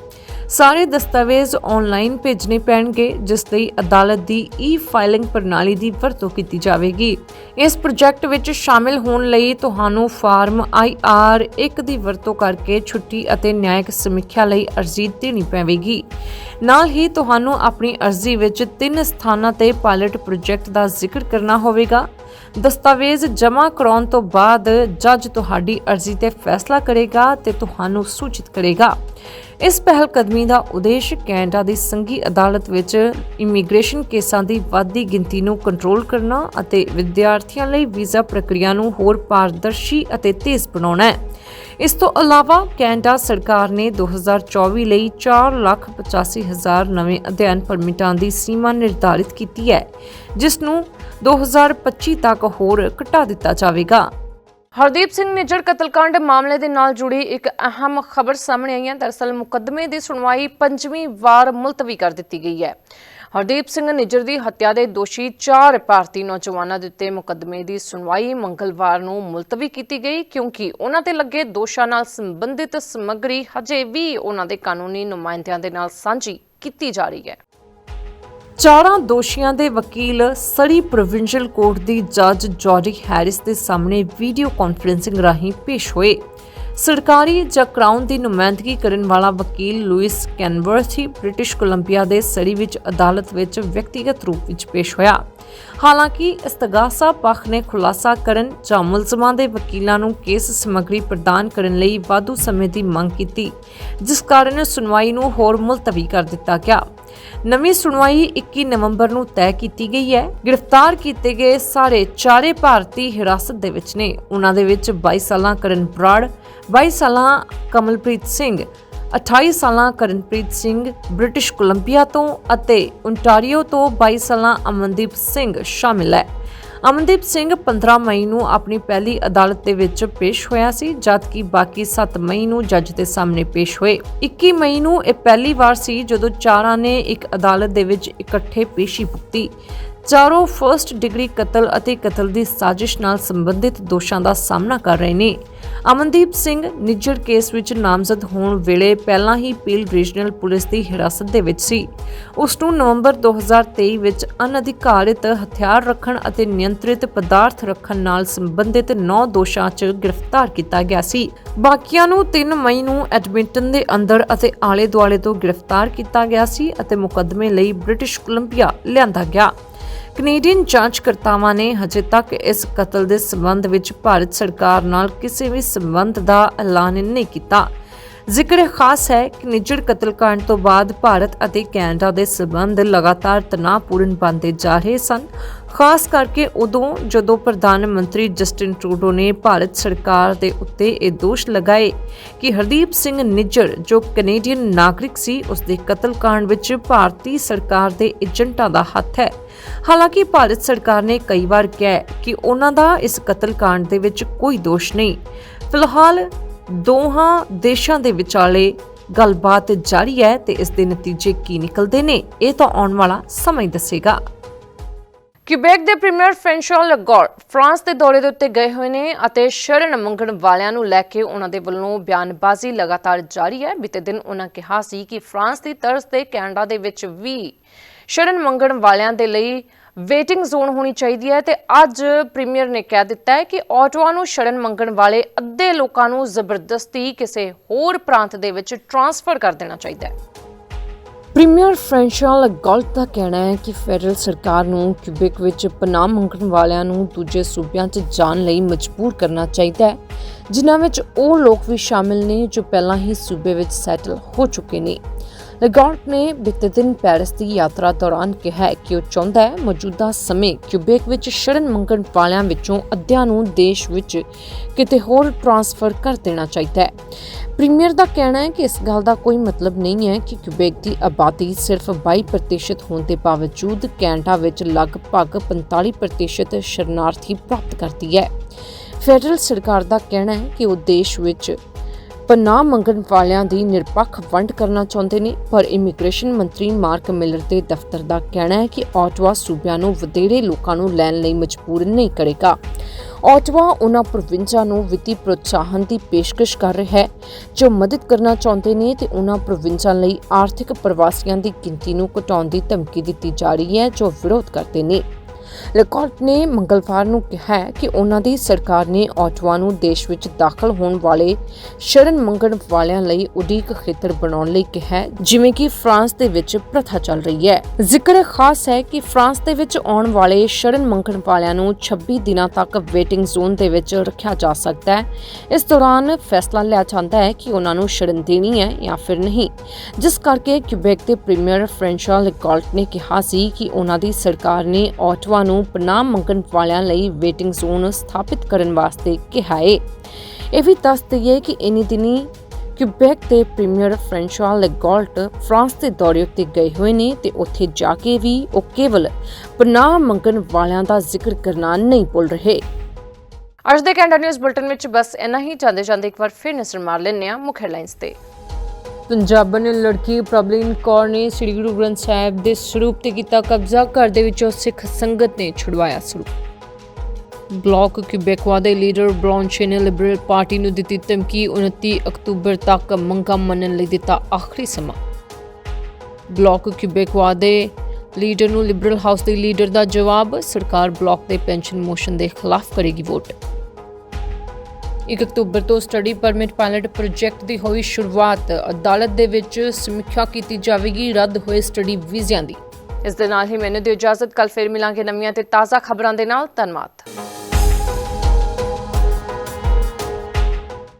ਸਾਰੇ ਦਸਤਾਵੇਜ਼ ਆਨਲਾਈਨ ਭੇਜਣੇ ਪੈਣਗੇ, ਜਿਸ ਲਈ ਅਦਾਲਤ ਦੀ ਈ ਫਾਈਲਿੰਗ ਪ੍ਰਣਾਲੀ ਦੀ ਵਰਤੋਂ ਕੀਤੀ ਜਾਵੇਗੀ। ਇਸ ਪ੍ਰੋਜੈਕਟ ਵਿੱਚ ਸ਼ਾਮਿਲ ਹੋਣ ਲਈ ਤੁਹਾਨੂੰ ਫਾਰਮ ਆਈਆਰ 1 ਦੀ ਵਰਤੋਂ ਕਰਕੇ ਛੁੱਟੀ ਅਤੇ ਨਿਆਇਕ ਸਮੀਖਿਆ ਲਈ ਅਰਜ਼ੀ ਦੇਣੀ ਪਵੇਗੀ। ਨਾਲ ਹੀ ਤੁਹਾਨੂੰ ਆਪਣੀ ਅਰਜ਼ੀ ਵਿੱਚ ਤਿੰਨ ਸਥਾਨਾਂ ਤੇ ਪਾਇਲਟ ਪ੍ਰੋਜੈਕਟ ਦਾ ਜ਼ਿਕਰ ਕਰਨਾ ਹੋਵੇਗਾ। ਦਸਤਾਵੇਜ਼ ਜਮ੍ਹਾਂ ਕਰਾਉਣ ਤੋਂ ਬਾਅਦ ਜੱਜ ਤੁਹਾਡੀ ਅਰਜ਼ੀ ਤੇ ਫੈਸਲਾ ਕਰੇਗਾ ਤੇ ਤੁਹਾਨੂੰ ਸੂਚਿਤ ਕਰੇਗਾ। ਇਸ ਪਹਿਲ ਕਦਮੀ ਦਾ ਉਦੇਸ਼ ਕੈਨੇਡਾ ਦੀ ਸੰਘੀ ਅਦਾਲਤ ਵਿੱਚ ਇਮੀਗ੍ਰੇਸ਼ਨ ਕੇਸਾਂ ਦੀ ਵੱਧਦੀ ਗਿਣਤੀ ਨੂੰ ਕੰਟਰੋਲ ਕਰਨਾ ਅਤੇ ਵਿਦਿਆਰਥੀਆਂ ਲਈ ਵੀਜ਼ਾ ਪ੍ਰਕਿਰਿਆ ਨੂੰ ਹੋਰ ਪਾਰਦਰਸ਼ੀ ਅਤੇ ਤੇਜ਼ ਬਣਾਉਣਾ ਹੈ। ਇਸ ਤੋਂ ਇਲਾਵਾ ਕੈਨੇਡਾ ਸਰਕਾਰ ਨੇ 2024 ਲਈ 485000 ਨਵੇਂ ਅਧਿਐਨ ਪਰਮਿਟਾਂ ਦੀ ਸੀਮਾ ਨਿਰਧਾਰਿਤ ਕੀਤੀ ਹੈ, ਜਿਸ ਨੂੰ 2025 ਤੱਕ ਹੋਰ ਘਟਾ ਦਿੱਤਾ ਜਾਵੇਗਾ। ਹਰਦੀਪ ਸਿੰਘ ਨਿੱਜਰ ਕਤਲकांड ਮਾਮਲੇ ਦੇ ਨਾਲ ਜੁੜੀ ਇੱਕ ਅਹਿਮ ਖਬਰ ਸਾਹਮਣੇ ਆਈ ਹੈ। ਦਰਅਸਲ ਮੁਕੱਦਮੇ ਦੀ ਸੁਣਵਾਈ ਪੰਜਵੀਂ ਵਾਰ ਮੁਲਤਵੀ ਕਰ ਦਿੱਤੀ ਗਈ ਹੈ। ਹਰਦੀਪ ਸਿੰਘ ਨਿੱਜਰ ਦੀ ਹੱਤਿਆ ਦੇ ਦੋਸ਼ੀ ਚਾਰ ਭਾਰਤੀ ਨੌਜਵਾਨਾਂ ਦੇ ਉੱਤੇ ਮੁਕੱਦਮੇ ਦੀ ਸੁਣਵਾਈ ਮੰਗਲਵਾਰ ਨੂੰ ਮੁਲਤਵੀ ਕੀਤੀ ਗਈ, ਕਿਉਂਕਿ ਉਹਨਾਂ ਤੇ ਲੱਗੇ ਦੋਸ਼ਾਂ ਨਾਲ ਸੰਬੰਧਿਤ ਸਮੱਗਰੀ ਹਜੇ ਵੀ ਉਹਨਾਂ ਦੇ ਕਾਨੂੰਨੀ ਨੁਮਾਇੰਦਿਆਂ ਦੇ ਨਾਲ ਸਾਂਝੀ ਕੀਤੀ ਜਾ ਰਹੀ ਹੈ। ਚਾਰਾਂ ਦੋਸ਼ੀਆਂ ਦੇ ਵਕੀਲ ਸੜੀ ਪ੍ਰੋਵਿੰਸ਼ੀਅਲ ਕੋਰਟ ਦੀ ਜੱਜ ਜੌਰਜੀ ਹੈਰਿਸ ਦੇ ਸਾਹਮਣੇ ਵੀਡੀਓ ਕਾਨਫਰੈਂਸਿੰਗ ਰਾਹੀਂ ਪੇਸ਼ ਹੋਏ। ਸਰਕਾਰੀ ਜਾਂ ਕਰਾਊਨ ਦੀ ਨੁਮਾਇੰਦਗੀ ਕਰਨ ਵਾਲਾ ਵਕੀਲ ਲੂਇਸ ਕੈਨਵਰਥੀ ਬ੍ਰਿਟਿਸ਼ ਕੋਲੰਬੀਆ ਦੇ ਸੜੀ ਵਿੱਚ ਅਦਾਲਤ ਵਿੱਚ ਵਿਅਕਤੀਗਤ ਰੂਪ ਵਿੱਚ ਪੇਸ਼ ਹੋਇਆ। ਹਾਲਾਂਕਿ ਇਸਤਗਾਸਾ ਪੱਖ ਨੇ ਖੁਲਾਸਾ ਕਰਨ ਜਾਂ ਮੁਲਜ਼ਮਾਂ ਦੇ ਵਕੀਲਾਂ ਨੂੰ ਕੇਸ ਸਮੱਗਰੀ ਪ੍ਰਦਾਨ ਕਰਨ ਲਈ ਵਾਧੂ ਸਮੇਂ ਦੀ ਮੰਗ ਕੀਤੀ, ਜਿਸ ਕਾਰਨ ਸੁਣਵਾਈ ਨੂੰ ਹੋਰ ਮੁਲਤਵੀ ਕਰ ਦਿੱਤਾ ਗਿਆ। ਨਵੀਂ ਸੁਣਵਾਈ 21 ਨਵੰਬਰ ਨੂੰ ਤੈਅ ਕੀਤੀ ਗਈ ਹੈ। ਗ੍ਰਿਫਤਾਰ ਕੀਤੇ ਗਏ ਸਾਰੇ ਚਾਰੇ ਭਾਰਤੀ ਹਿਰਾਸਤ ਦੇ ਵਿੱਚ ਨੇ। ਉਹਨਾਂ ਦੇ ਵਿੱਚ 22 ਸਾਲਾਂ ਕਰਨ ਬਰਾੜ 22 ਸਾਲਾਂ ਕਮਲਪ੍ਰੀਤ ਸਿੰਘ 28 ਸਾਲਾਂ ਕਰਨਪ੍ਰੀਤ ਸਿੰਘ, ਬ੍ਰਿਟਿਸ਼ ਕੋਲੰਬੀਆ ਤੋਂ ਅਤੇ ਓਨਟਾਰੀਓ ਤੋਂ 22 ਸਾਲਾਂ ਅਮਨਦੀਪ ਸਿੰਘ ਸ਼ਾਮਿਲ ਹੈ। ਅਮਨਦੀਪ ਸਿੰਘ 15 ਮਈ ਨੂੰ ਆਪਣੀ ਪਹਿਲੀ ਅਦਾਲਤ ਦੇ ਵਿੱਚ ਪੇਸ਼ ਹੋਇਆ ਸੀ ਜਦਕਿ ਬਾਕੀ 7 ਮਈ ਨੂੰ ਜੱਜ ਦੇ ਸਾਹਮਣੇ ਪੇਸ਼ ਹੋਏ। 21 ਮਈ ਨੂੰ ਇਹ ਪਹਿਲੀ ਵਾਰ ਸੀ ਜਦੋਂ ਚਾਰਾਂ ਨੇ ਇੱਕ ਅਦਾਲਤ ਦੇ ਵਿੱਚ ਇਕੱਠੇ ਪੇਸ਼ੀ ਭੁਗਤੀ। ਚਾਰੋਂ ਫਰਸਟ ਡਿਗਰੀ ਕਤਲ ਅਤੇ ਕਤਲ ਦੀ ਸਾਜ਼ਿਸ਼ ਨਾਲ ਸੰਬੰਧਿਤ ਦੋਸ਼ਾਂ ਦਾ ਸਾਹਮਣਾ ਕਰ ਰਹੇ ਨੇ। ਅਮਨਦੀਪ ਸਿੰਘ ਨਿੱਜਰ ਕੇਸ ਵਿੱਚ ਨਾਮਜ਼ਦ ਹੋਣ ਵੇਲੇ ਪਹਿਲਾਂ ਹੀ ਪੀਲ ਰੀਜਨਲ ਪੁਲਿਸ ਦੀ ਹਿਰਾਸਤ ਦੇ ਵਿੱਚ ਸੀ। ਉਸ ਨੂੰ ਨਵੰਬਰ 2023 ਵਿੱਚ ਅਨਅਧਿਕਾਰਿਤ, ਹਥਿਆਰ ਰੱਖਣ ਅਤੇ ਨਿਯੰਤਰਿਤ ਪਦਾਰਥ ਰੱਖਣ ਨਾਲ ਸੰਬੰਧਿਤ 9 ਦੋਸ਼ਾਂ 'ਚ ਗ੍ਰਿਫਤਾਰ ਕੀਤਾ ਗਿਆ ਸੀ। ਬਾਕੀਆਂ ਨੂੰ 3 ਮਈ ਨੂੰ ਐਡਮਿੰਟਨ ਦੇ ਅੰਦਰ ਅਤੇ ਆਲੇ ਦੁਆਲੇ ਤੋਂ ਗ੍ਰਿਫਤਾਰ ਕੀਤਾ ਗਿਆ ਸੀ ਅਤੇ ਮੁਕੱਦਮੇ ਲਈ ਬ੍ਰਿਟਿਸ਼ ਕੋਲੰਬੀਆ ਲਿਆਂਦਾ ਗਿਆ। ਕੈਨੇਡੀਅਨ ਜਾਂਚਕਰਤਾਵਾਂ ਨੇ ਹਜੇ ਤੱਕ ਇਸ ਕਤਲ ਦੇ ਸੰਬੰਧ ਵਿੱਚ ਭਾਰਤ ਸਰਕਾਰ ਨਾਲ ਕਿਸੇ ਵੀ ਸੰਬੰਧ ਦਾ ਐਲਾਨ ਨਹੀਂ ਕੀਤਾ। ਜ਼ਿਕਰ ਖਾਸ ਹੈ ਕਿ ਨਿੱਜਰ ਕਤਲकांड ਤੋਂ ਬਾਅਦ ਭਾਰਤ ਅਤੇ ਕੈਨੇਡਾ ਦੇ ਸਬੰਧ ਲਗਾਤਾਰ ਤਣਾਅਪੂਰਨ ਬਣਦੇ ਜਾ ਰਹੇ ਸਨ। ਖਾਸ ਕਰਕੇ ਉਦੋਂ ਜਦੋਂ ਪ੍ਰਧਾਨ ਮੰਤਰੀ ਜਸਟਿਨ ਟਰੂਡੋ ਨੇ ਭਾਰਤ ਸਰਕਾਰ ਦੇ ਉੱਤੇ ਇਹ ਦੋਸ਼ ਲਗਾਏ ਕਿ ਹਰਦੀਪ ਸਿੰਘ ਨਿੱਜਰ ਜੋ ਕੈਨੇਡੀਅਨ ਨਾਗਰਿਕ ਸੀ ਉਸ ਦੇ ਕਤਲकांड ਵਿੱਚ ਭਾਰਤੀ ਸਰਕਾਰ ਦੇ ਏਜੰਟਾਂ ਦਾ ਹੱਥ ਹੈ। ਹਾਲਾਂਕਿ ਭਾਰਤ ਸਰਕਾਰ ਨੇ ਕਈ ਵਾਰ ਕਿਹਾ ਕਿ ਉਹਨਾਂ ਦਾ ਇਸ ਕਤਲकांड ਦੇ ਵਿੱਚ ਕੋਈ ਦੋਸ਼ ਨਹੀਂ। ਫਿਲਹਾਲ ਦੋਹਾਂ ਦੇਸ਼ਾਂ ਦੇ ਵਿਚਾਲੇ ਗੱਲਬਾਤ ਜਾਰੀ ਹੈ ਤੇ ਇਸ ਦੇ ਨਤੀਜੇ ਕੀ ਨਿਕਲਦੇ ਨੇ, ਇਹ ਤਾਂ ਆਉਣ ਵਾਲਾ ਸਮਾਂ ਹੀ ਦੱਸੇਗਾ। ਕਿਬੈਕ ਦੇ ਪ੍ਰੀਮੀਅਰ ਫ੍ਰੈਂਸ਼ੋਂ ਲਗੌਰ ਫਰਾਂਸ ਦੇ ਦੌਰੇ ਦੇ ਉੱਤੇ ਗਏ ਹੋਏ ਨੇ ਅਤੇ ਸ਼ਰਨ ਮੰਗਣ ਵਾਲਿਆਂ ਨੂੰ ਲੈ ਕੇ ਉਹਨਾਂ ਦੇ ਵੱਲੋਂ ਬਿਆਨਬਾਜ਼ੀ ਲਗਾਤਾਰ ਜਾਰੀ ਹੈ। ਬੀਤੇ ਦਿਨ ਉਹਨਾਂ ਕਿਹਾ ਸੀ ਕਿ ਫਰਾਂਸ ਦੀ ਤਰਜ਼ ਤੇ ਕੈਨੇਡਾ ਦੇ ਵਿੱਚ ਵੀ ਸ਼ਰਨ ਮੰਗਣ ਵਾਲਿਆਂ ਦੇ ਲਈ ਵੇਟਿੰਗ ਜ਼ੋਨ ਹੋਣੀ ਚਾਹੀਦੀ ਹੈ ਤੇ ਅੱਜ ਪ੍ਰੀਮੀਅਰ ਨੇ ਕਹਿ ਦਿੱਤਾ ਹੈ ਕਿ ਆਟੋਆਂ ਨੂੰ ਸ਼ਰਨ ਮੰਗਣ ਵਾਲੇ ਅੱਧੇ ਲੋਕਾਂ ਨੂੰ ਜ਼ਬਰਦਸਤੀ ਕਿਸੇ ਹੋਰ ਪ੍ਰਾਂਤ ਦੇ ਵਿੱਚ ਟਰਾਂਸਫਰ ਕਰ ਦੇਣਾ ਚਾਹੀਦਾ ਹੈ। ਪ੍ਰੀਮੀਅਰ ਫ੍ਰੈਂਸ਼ਾਂ ਲਗਾਲਟ ਦਾ ਕਹਿਣਾ ਹੈ ਕਿ ਫੈਡਰਲ ਸਰਕਾਰ ਨੂੰ ਕਿਊਬਿਕ ਵਿੱਚ ਪਨਾਹ ਮੰਗਣ ਵਾਲਿਆਂ ਨੂੰ ਦੂਜੇ ਸੂਬਿਆਂ 'ਚ ਜਾਣ ਲਈ ਮਜਬੂਰ ਕਰਨਾ ਚਾਹੀਦਾ ਹੈ, ਜਿਨ੍ਹਾਂ ਵਿੱਚ ਉਹ ਲੋਕ ਵੀ ਸ਼ਾਮਿਲ ਨੇ ਜੋ ਪਹਿਲਾਂ ਹੀ ਸੂਬੇ ਵਿੱਚ ਸੈਟਲ ਹੋ ਚੁੱਕੇ ਨੇ। ਲਗਾਲਟ ਨੇ ਬੀਤੇ ਦਿਨ ਪੈਰਿਸ ਦੀ ਯਾਤਰਾ ਦੌਰਾਨ ਕਿਹਾ ਕਿ ਉਹ ਚਾਹੁੰਦਾ ਹੈ ਮੌਜੂਦਾ ਸਮੇਂ ਕਿਊਬਿਕ ਵਿੱਚ ਸ਼ਰਨ ਮੰਗਣ ਵਾਲਿਆਂ ਵਿੱਚੋਂ ਅੱਧਿਆਂ ਨੂੰ ਦੇਸ਼ ਵਿੱਚ ਕਿਤੇ ਹੋਰ ਟਰਾਂਸਫਰ ਕਰ ਦੇਣਾ ਚਾਹੀਦਾ ਹੈ। ਪ੍ਰੀਮੀਅਰ ਦਾ ਕਹਿਣਾ ਹੈ ਕਿ ਇਸ ਗੱਲ ਦਾ ਕੋਈ ਮਤਲਬ ਨਹੀਂ ਹੈ ਕਿ ਕਿਊਬੈਕ ਦੀ ਆਬਾਦੀ ਸਿਰਫ 22% ਹੋਣ ਦੇ ਬਾਵਜੂਦ ਕੈਨੇਡਾ ਵਿੱਚ ਲਗਭਗ 45% ਸ਼ਰਨਾਰਥੀ ਪ੍ਰਾਪਤ ਕਰਦੀ ਹੈ। ਫੈਡਰਲ ਸਰਕਾਰ ਦਾ ਕਹਿਣਾ ਹੈ ਕਿ ਉਹ ਦੇਸ਼ ਵਿੱਚ ਪਨਾਹ ਮੰਗਣ ਵਾਲਿਆਂ ਦੀ ਨਿਰਪੱਖ ਵੰਡ ਕਰਨਾ ਚਾਹੁੰਦੇ ਨੇ, ਪਰ ਇਮੀਗ੍ਰੇਸ਼ਨ ਮੰਤਰੀ ਮਾਰਕ ਮਿਲਰ ਦੇ ਦਫ਼ਤਰ ਦਾ ਕਹਿਣਾ ਹੈ ਕਿ ਆਟਵਾ ਸੂਬਿਆਂ ਨੂੰ ਵਧੇਰੇ ਲੋਕਾਂ ਨੂੰ ਲੈਣ ਲਈ ਮਜਬੂਰ ਨਹੀਂ ਕਰੇਗਾ। ਆਟਵਾ ਉਹਨਾਂ ਪ੍ਰੋਵਿੰਸਾਂ ਨੂੰ ਵਿੱਤੀ ਪ੍ਰੋਤਸਾਹਨ ਦੀ ਪੇਸ਼ਕਸ਼ ਕਰ ਰਿਹਾ ਹੈ, ਜੋ ਮਦਦ ਕਰਨਾ ਚਾਹੁੰਦੇ ਨੇ ਤੇ ਉਹਨਾਂ ਪ੍ਰੋਵਿੰਸਾਂ ਲਈ ਆਰਥਿਕ ਪ੍ਰਵਾਸੀਆਂ ਦੀ ਗਿਣਤੀ ਨੂੰ ਘਟਾਉਣ ਦੀ ਧਮਕੀ ਦਿੱਤੀ ਜਾ ਰਹੀ ਹੈ, ਜੋ ਵਿਰੋਧ ਕਰਦੇ ਨੇ। ਲੇਕਾਰਟ ਨੇ ਮੰਗਲਵਾਰ ਨੂੰ ਕਿਹਾ ਹੈ ਕਿ ਉਹਨਾਂ ਦੀ ਸਰਕਾਰ ਨੇ ਆਟਵਾ ਨੂੰ ਦੇਸ਼ ਵਿੱਚ ਦਾਖਲ ਹੋਣ ਵਾਲੇ ਸ਼ਰਨ ਮੰਗਣ ਵਾਲਿਆਂ ਲਈ ਉਡੀਕ ਖੇਤਰ ਬਣਾਉਣ ਲਈ ਕਿਹਾ ਹੈ, ਜਿਵੇਂ ਕਿ ਫਰਾਂਸ ਦੇ ਵਿੱਚ ਪ੍ਰਥਾ ਚੱਲ ਰਹੀ ਹੈ। ਜ਼ਿਕਰ ਖਾਸ ਹੈ ਕਿ ਫਰਾਂਸ ਦੇ ਵਿੱਚ ਆਉਣ ਵਾਲੇ ਸ਼ਰਨ ਮੰਗਣ ਵਾਲਿਆਂ ਨੂੰ 26 ਦਿਨਾਂ ਤੱਕ ਵੇਟਿੰਗ ਜ਼ੋਨ ਦੇ ਵਿੱਚ ਰੱਖਿਆ ਜਾ ਸਕਦਾ ਹੈ। ਇਸ ਦੌਰਾਨ ਫੈਸਲਾ ਲਿਆ ਜਾਂਦਾ ਹੈ ਕਿ ਉਹਨਾਂ ਨੂੰ ਸ਼ਰਨ ਦੇਣੀ ਹੈ ਜਾਂ ਫਿਰ ਨਹੀਂ। ਜਿਸ ਕਰਕੇ ਕਿਊਬੈਕ ਦੇ ਪ੍ਰੀਮੀਅਰ ਫ੍ਰੈਂਸ਼ਾ ਲੈਗਾਲਟ ਨੇ ਕਿਹਾ ਸੀ ਕਿ ਉਹਨਾਂ ਦੀ ਸਰਕਾਰ ਨੇ ਆਟਵਾ ਨੂੰ ਪਨਾਹ ਮੰਗਣ ਵਾਲਿਆਂ ਲਈ ਵੇਟਿੰਗ ਜ਼ੋਨ ਸਥਾਪਿਤ ਕਰਨ ਵਾਸਤੇ ਕਿਹਾ ਹੈ ਇਹ ਵੀ ਦੱਸ ਦਈਏ ਕਿ ਇਨੀ ਦਿਨੀ ਕਿਊਬੈਕ ਦੇ ਪ੍ਰੀਮੀਅਰ ਫ੍ਰੈਂਸ਼ਾ ਲੈਗਾਲਟ ਫਰਾਂਸ ਦੇ ਦੌਰੇ ਉੱਤੇ ਗਏ ਹੋਏ ਨੇ ਤੇ ਉੱਥੇ ਜਾ ਕੇ ਵੀ ਉਹ ਕੇਵਲ ਪਨਾਹ ਮੰਗਣ ਵਾਲਿਆਂ ਦਾ ਜ਼ਿਕਰ ਕਰਨਾ ਨਹੀਂ ਭੁੱਲ ਰਹੇ। ਅੱਜ ਦੇ ਕੈਨੇਡਾ ਨਿਊਜ਼ ਬੁਲਟਨ ਵਿੱਚ ਬਸ ਇੰਨਾ ਹੀ। ਜਾਂਦੇ ਜਾਂਦੇ ਇੱਕ ਵਾਰ ਫਿਰ ਨਜ਼ਰ ਮਾਰ ਲੈਂਦੇ ਹਾਂ ਮੁੱਖ ਹੈਡਲਾਈਨਸ ਤੇ। ਪੰਜਾਬਣ ਲੜਕੀ ਪ੍ਰਬਲੀਨ ਕੌਰ ਨੇ ਸ੍ਰੀ ਗੁਰੂ ਗ੍ਰੰਥ ਸਾਹਿਬ ਦੇ ਸਰੂਪ ਤੇ ਕੀਤਾ ਕਬਜ਼ਾ। ਘਰ ਦੇ ਵਿੱਚੋਂ ਸਿੱਖ ਸੰਗਤ ਨੇ ਛੁਡਵਾਇਆ ਸਰੂਪ। ਬਲਾਕ ਕਿਬੇਕਵਾ ਦੇ ਲੀਡਰ ਬ੍ਰੌਨਚੇ ਨੇ ਲਿਬਰਲ ਪਾਰਟੀ ਨੂੰ ਦਿੱਤੀ ਧਮਕੀ। 29 ਅਕਤੂਬਰ ਤੱਕ ਮੰਗਾਂ ਮੰਨਣ ਲਈ ਦਿੱਤਾ ਆਖਰੀ ਸਮਾਂ। ਬਲਾਕ ਕਿਬੇਕਵਾ ਦੇ ਲੀਡਰ ਨੂੰ ਲਿਬਰਲ ਹਾਊਸ ਦੇ ਲੀਡਰ ਦਾ ਜਵਾਬ। ਸਰਕਾਰ ਬਲਾਕ ਦੇ ਪੈਨਸ਼ਨ ਮੋਸ਼ਨ ਦੇ ਖਿਲਾਫ ਕਰੇਗੀ ਵੋਟ। 1 ਅਕਤੂਬਰ ਤੋਂ ਸਟੱਡੀ ਪਰਮਿਟ ਪਾਇਲਟ ਪ੍ਰੋਜੈਕਟ ਦੀ ਹੋਈ ਸ਼ੁਰੂਆਤ ਅਦਾਲਤ ਦੇ ਵਿੱਚ ਸਮੀਖਿਆ ਕੀਤੀ ਜਾਵੇਗੀ, ਰੱਦ ਹੋਏ ਸਟੱਡੀ ਵੀਜ਼ਿਆਂ ਦੀ। ਇਸ ਦੇ ਨਾਲ ਹੀ ਮੈਨੂੰ ਦਿਓ ਇਜਾਜ਼ਤ। ਕੱਲ ਫਿਰ ਮਿਲਾਂਗੇ ਨਵੀਆਂ ਤੇ ਤਾਜ਼ਾ ਖਬਰਾਂ ਦੇ ਨਾਲ। ਧੰਨਵਾਦ।